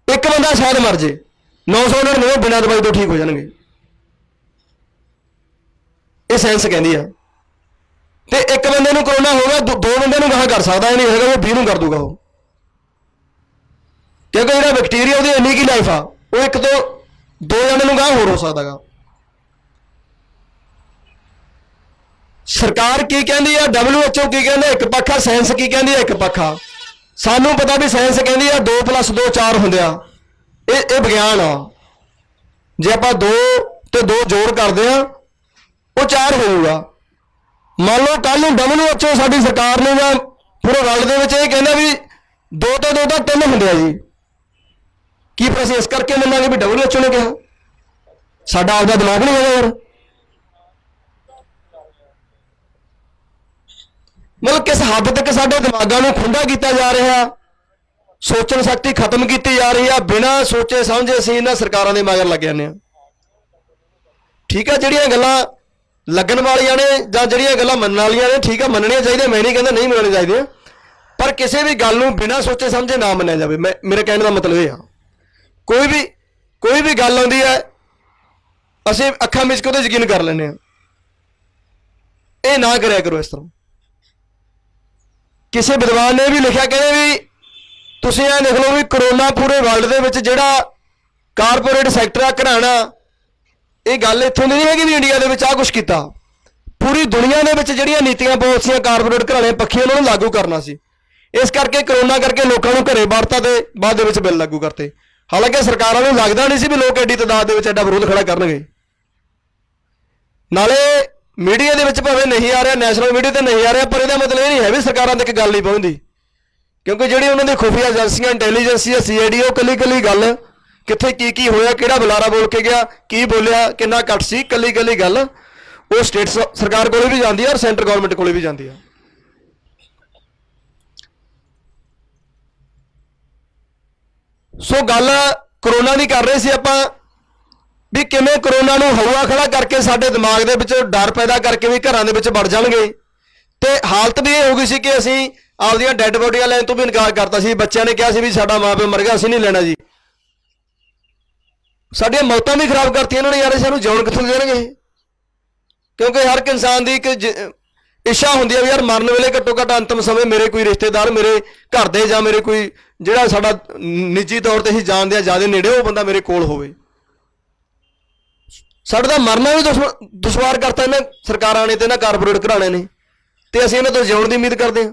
ਇੱਕ ਬੰਦਾ ਸ਼ਾਇਦ ਮਰ ਜੇ। 999 ਬਿਨਾਂ ਦਵਾਈ ਤੋਂ ਠੀਕ ਹੋ ਜਾਣਗੇ। ਇਹ ਸਾਇੰਸ ਕਹਿੰਦੀ ਆ। ਤੇ ਇੱਕ ਬੰਦੇ ਨੂੰ ਕਰੋਨਾ ਹੋ ਗਿਆ ਦੋ ਦੋ ਬੰਦਿਆਂ ਨੂੰ ਗਾਹ ਕਰ ਸਕਦਾ, ਇਹ ਨਹੀਂ ਹੈਗਾ, ਉਹ 20 ਨੂੰ ਕਰ ਦੂਗਾ ਉਹ। ਕਿਉਂਕਿ ਜਿਹੜਾ ਬੈਕਟੀਰੀਆ ਉਹਦੀ ਇੰਨੀ ਕੀ ਲਾਈਫ ਆ, ਉਹ ਇੱਕ ਤੋਂ ਦੋ ਜਣੇ ਨੂੰ ਗਾਹ ਹੋਰ ਹੋ ਸਕਦਾਗਾ ਸਰਕਾਰ ਕੀ ਕਹਿੰਦੀ ਆ? WHO ਕੀ ਕਹਿੰਦਾ ਇੱਕ ਪੱਖਾ ਸਾਇੰਸ ਕੀ ਕਹਿੰਦੀ ਆ? ਇੱਕ ਪੱਖਾ ਸਾਨੂੰ ਪਤਾ ਵੀ ਸਾਇੰਸ ਕਹਿੰਦੀ ਆ 2 2 4 ਹੁੰਦੇ ਆ। ਇਹ ਇਹ ਵਿਗਿਆਨ ਆ। ਜੇ ਆਪਾਂ 2 ਤੇ 2 ਜੋੜ ਕਰਦੇ ਆ ਉਹ 4 ਹੋਊਗਾ। ਮੰਨ ਲਓ ਕੱਲ ਨੂੰ WHO ਸਾਡੀ ਸਰਕਾਰ ਨੇ ਜਾਂ ਪੂਰੇ ਵਰਲਡ ਦੇ ਵਿੱਚ ਇਹ ਕਹਿੰਦਾ ਵੀ ਦੋ ਤੋਂ ਦੋ ਤਾਂ ਤਿੰਨ ਹੁੰਦੇ ਆ ਜੀ। ਕੀ ਫਿਰ ਅਸੀਂ ਇਸ ਕਰਕੇ ਮੰਨਾਂਗੇ ਵੀ WHO ਨੇ ਕਿਹਾ? ਸਾਡਾ ਆਪਦਾ ਦਿਮਾਗ ਨਹੀਂ ਹੈਗਾ ਯਾਰ ਮਤਲਬ ਕਿਸ ਹੱਦ ਤੱਕ ਸਾਡੇ ਦਿਮਾਗਾਂ ਨੂੰ ਖੁੰਡਾ ਕੀਤਾ ਜਾ ਰਿਹਾ? ਸੋਚਣ ਸ਼ਕਤੀ ਖਤਮ ਕੀਤੀ ਜਾ ਰਹੀ ਆ, ਬਿਨਾਂ ਸੋਚੇ ਸਮਝੇ ਅਸੀਂ ਇਹਨਾਂ ਸਰਕਾਰਾਂ ਦੇ ਮਗਰ ਲੱਗ ਜਾਂਦੇ ਆ। ਠੀਕ ਆ, ਜਿਹੜੀਆਂ ਗੱਲਾਂ ਲੱਗਣ ਵਾਲੀਆਂ ਨੇ ਜਾਂ ਜਿਹੜੀਆਂ ਗੱਲਾਂ ਮੰਨਣ ਵਾਲੀਆਂ ਨੇ, ਠੀਕ ਆ, ਮੰਨਣੀਆਂ ਚਾਹੀਦੀਆਂ, ਮੈਂ ਨਹੀਂ ਕਹਿੰਦਾ ਨਹੀਂ ਮੰਨਣੀਆਂ ਚਾਹੀਦੀਆਂ। ਪਰ ਕਿਸੇ ਵੀ ਗੱਲ ਨੂੰ ਬਿਨਾਂ ਸੋਚੇ ਸਮਝੇ ਨਾ ਮੰਨਿਆ ਜਾਵੇ। ਮੈਂ, ਮੇਰੇ ਕਹਿਣ ਦਾ ਮਤਲਬ ਇਹ ਆ। ਕੋਈ ਵੀ ਕੋਈ ਵੀ ਗੱਲ ਆਉਂਦੀ ਹੈ, ਅਸੀਂ ਅੱਖਾਂ ਵਿੱਚ ਕੇ ਯਕੀਨ ਕਰ ਲੈਂਦੇ ਆ ਇਹ ਨਾ ਕਰਿਆ ਕਰੋ ਇਸ ਤਰ੍ਹਾਂ। ਕਿਸੇ ਵਿਦਵਾਨ ਨੇ ਵੀ ਲਿਖਿਆ ਕਹਿੰਦੇ ਵੀ, ਤੁਸੀਂ ਇਹ ਲਿਖ ਲਓ ਵੀ ਕਰੋਨਾ ਪੂਰੇ ਵਰਲਡ ਦੇ ਵਿੱਚ ਜਿਹੜਾ ਕਾਰਪੋਰੇਟ ਸੈਕਟਰ ਆ, ਘਰਾਣਾ ਇਹ ਗੱਲ ਇੱਥੋਂ ਦੀ ਨਹੀਂ ਹੈਗੀ ਵੀ ਇੰਡੀਆ ਦੇ ਵਿੱਚ ਆ ਕੁਝ ਕੀਤਾ। ਪੂਰੀ ਦੁਨੀਆ ਦੇ ਵਿੱਚ ਜਿਹੜੀਆਂ ਨੀਤੀਆਂ ਪਾਲਿਸੀਆਂ ਕਾਰਪੋਰੇਟ ਘਰਾਣੇ ਪੱਖੀਆਂ, ਉਹਨਾਂ ਨੂੰ ਲਾਗੂ ਕਰਨਾ ਸੀ। ਇਸ ਕਰਕੇ ਕਰੋਨਾ ਕਰਕੇ ਲੋਕਾਂ ਨੂੰ ਘਰੇ ਵਰਤਾ ਤੇ ਬਾਅਦ ਦੇ ਵਿੱਚ ਬਿੱਲ ਲਾਗੂ ਕਰਤੇ। ਹਾਲਾਂਕਿ ਸਰਕਾਰਾਂ ਨੂੰ ਲੱਗਦਾ ਨਹੀਂ ਸੀ ਵੀ ਲੋਕ ਐਡੀ ਤਾਦਾਦ ਦੇ ਵਿੱਚ ਐਡਾ ਵਿਰੋਧ ਖੜਾ ਕਰਨਗੇ। ਨਾਲੇ ਮੀਡੀਆ ਦੇ ਵਿੱਚ ਭਾਵੇਂ ਨਹੀਂ ਆ ਰਿਹਾ ਨੈਸ਼ਨਲ ਮੀਡੀਆ ਤੇ ਨਹੀਂ ਆ ਰਿਹਾ, ਪਰ ਇਹਦਾ ਮਤਲਬ ਇਹ ਨਹੀਂ ਹੈ ਵੀ ਸਰਕਾਰਾਂ ਤੱਕ ਗੱਲ ਨਹੀਂ ਪਹੁੰਚਦੀ। ਕਿਉਂਕਿ ਜਿਹੜੀ ਉਹਨਾਂ ਦੀ ਖੁਫੀਆ ਏਜੰਸੀਆਂ ਇੰਟੈਲੀਜੈਂਸੀ ਜਾਂ ਸੀਆਈਡੀ ਉਹ ਕੱਲੀ ਕੱਲੀ ਗੱਲ ਕਿੱਥੇ ਕੀ ਕੀ ਹੋਇਆ, ਕਿਹੜਾ ਬੁਲਾਰਾ ਬੋਲ ਕੇ ਗਿਆ, ਕੀ ਬੋਲਿਆ, ਕਿੰਨਾ ਕੱਟ ਸੀ, ਕੱਲੀ ਕੱਲੀ ਗੱਲ। ਉਹ ਸਟੇਟ ਸਰਕਾਰ ਕੋਲੇ ਵੀ ਜਾਂਦੀ ਹੈ ਔਰ ਸੈਂਟਰ ਗਵਰਨਮੈਂਟ ਕੋਲੇ ਵੀ ਜਾਂਦੀ ਹੈ ਸੋ ਗੱਲ ਕਰੋਨਾ ਦੀ ਕਰ ਰਹੇ ਸੀ ਆਪਾਂ, ਵੀ ਕਿਵੇਂ ਕਰੋਨਾ ਨੂੰ ਹਵਾ ਖੜਾ ਕਰਕੇ ਸਾਡੇ ਦਿਮਾਗ ਦੇ ਵਿੱਚ ਡਰ ਪੈਦਾ ਕਰਕੇ ਵੀ ਘਰਾਂ ਦੇ ਵਿੱਚ ਵੜ ਜਾਣਗੇ। ਤੇ ਹਾਲਤ ਵੀ ਇਹ ਹੋ ਗਈ ਸੀ ਕਿ ਅਸੀਂ ਆਪਦੀਆਂ ਡੈੱਡ ਬੋਡੀਆਂ ਲੈਣ ਤੋਂ ਵੀ ਇਨਕਾਰ ਕਰਤਾ ਸੀ। ਬੱਚਿਆਂ ਨੇ ਕਿਹਾ ਸੀ ਵੀ ਸਾਡਾ ਮਾਪੇ ਮਰ ਗਿਆ, ਅਸੀਂ ਨਹੀਂ ਲੈਣਾ ਜੀ। ਸਾਡੀਆਂ ਮੌਤਾਂ ਵੀ ਖਰਾਬ ਕਰਤੀਆਂ ਇਹਨਾਂ ਨੇ ਯਾਰ ਸਾਨੂੰ ਜਿਉਣ ਕਿੱਥੋਂ ਦੇਣਗੇ? ਕਿਉਂਕਿ ਹਰ ਇੱਕ ਇਨਸਾਨ ਦੀ ਇੱਕ ਜ- ਇੱਛਾ ਹੁੰਦੀ ਹੈ ਵੀ ਯਾਰ ਮਰਨ ਵੇਲੇ ਘੱਟੋ ਘੱਟ ਅੰਤਮ ਸਮੇਂ ਮੇਰੇ ਕੋਈ ਰਿਸ਼ਤੇਦਾਰ, ਮੇਰੇ ਘਰ ਦੇ ਜਾਂ ਮੇਰੇ ਕੋਈ ਜਿਹੜਾ ਸਾਡਾ ਨਿੱਜੀ ਤੌਰ ਤੇ ਅਸੀਂ ਜਾਣਦੇ ਆ, ਜ਼ਿਆਦਾ ਨੇੜੇ ਉਹ ਬੰਦਾ ਮੇਰੇ ਕੋਲ ਹੋਵੇ। ਸਾਡਾ ਤਾਂ ਮਰਨਾ ਵੀ ਦੁਸ਼ਵ- ਦੁਸ਼ਵਾਰ ਕਰਤਾ ਇਹਨਾਂ ਸਰਕਾਰਾਂ ਨੇ ਤੇ ਇਹਨਾਂ ਕਾਰਪੋਰੇਟ ਘਰਾਣਿਆਂ ਨੇ। ਤੇ ਅਸੀਂ ਇਹਨਾਂ ਤੋਂ ਜਿਉਣ ਦੀ ਉਮੀਦ ਕਰਦੇ ਹਾਂ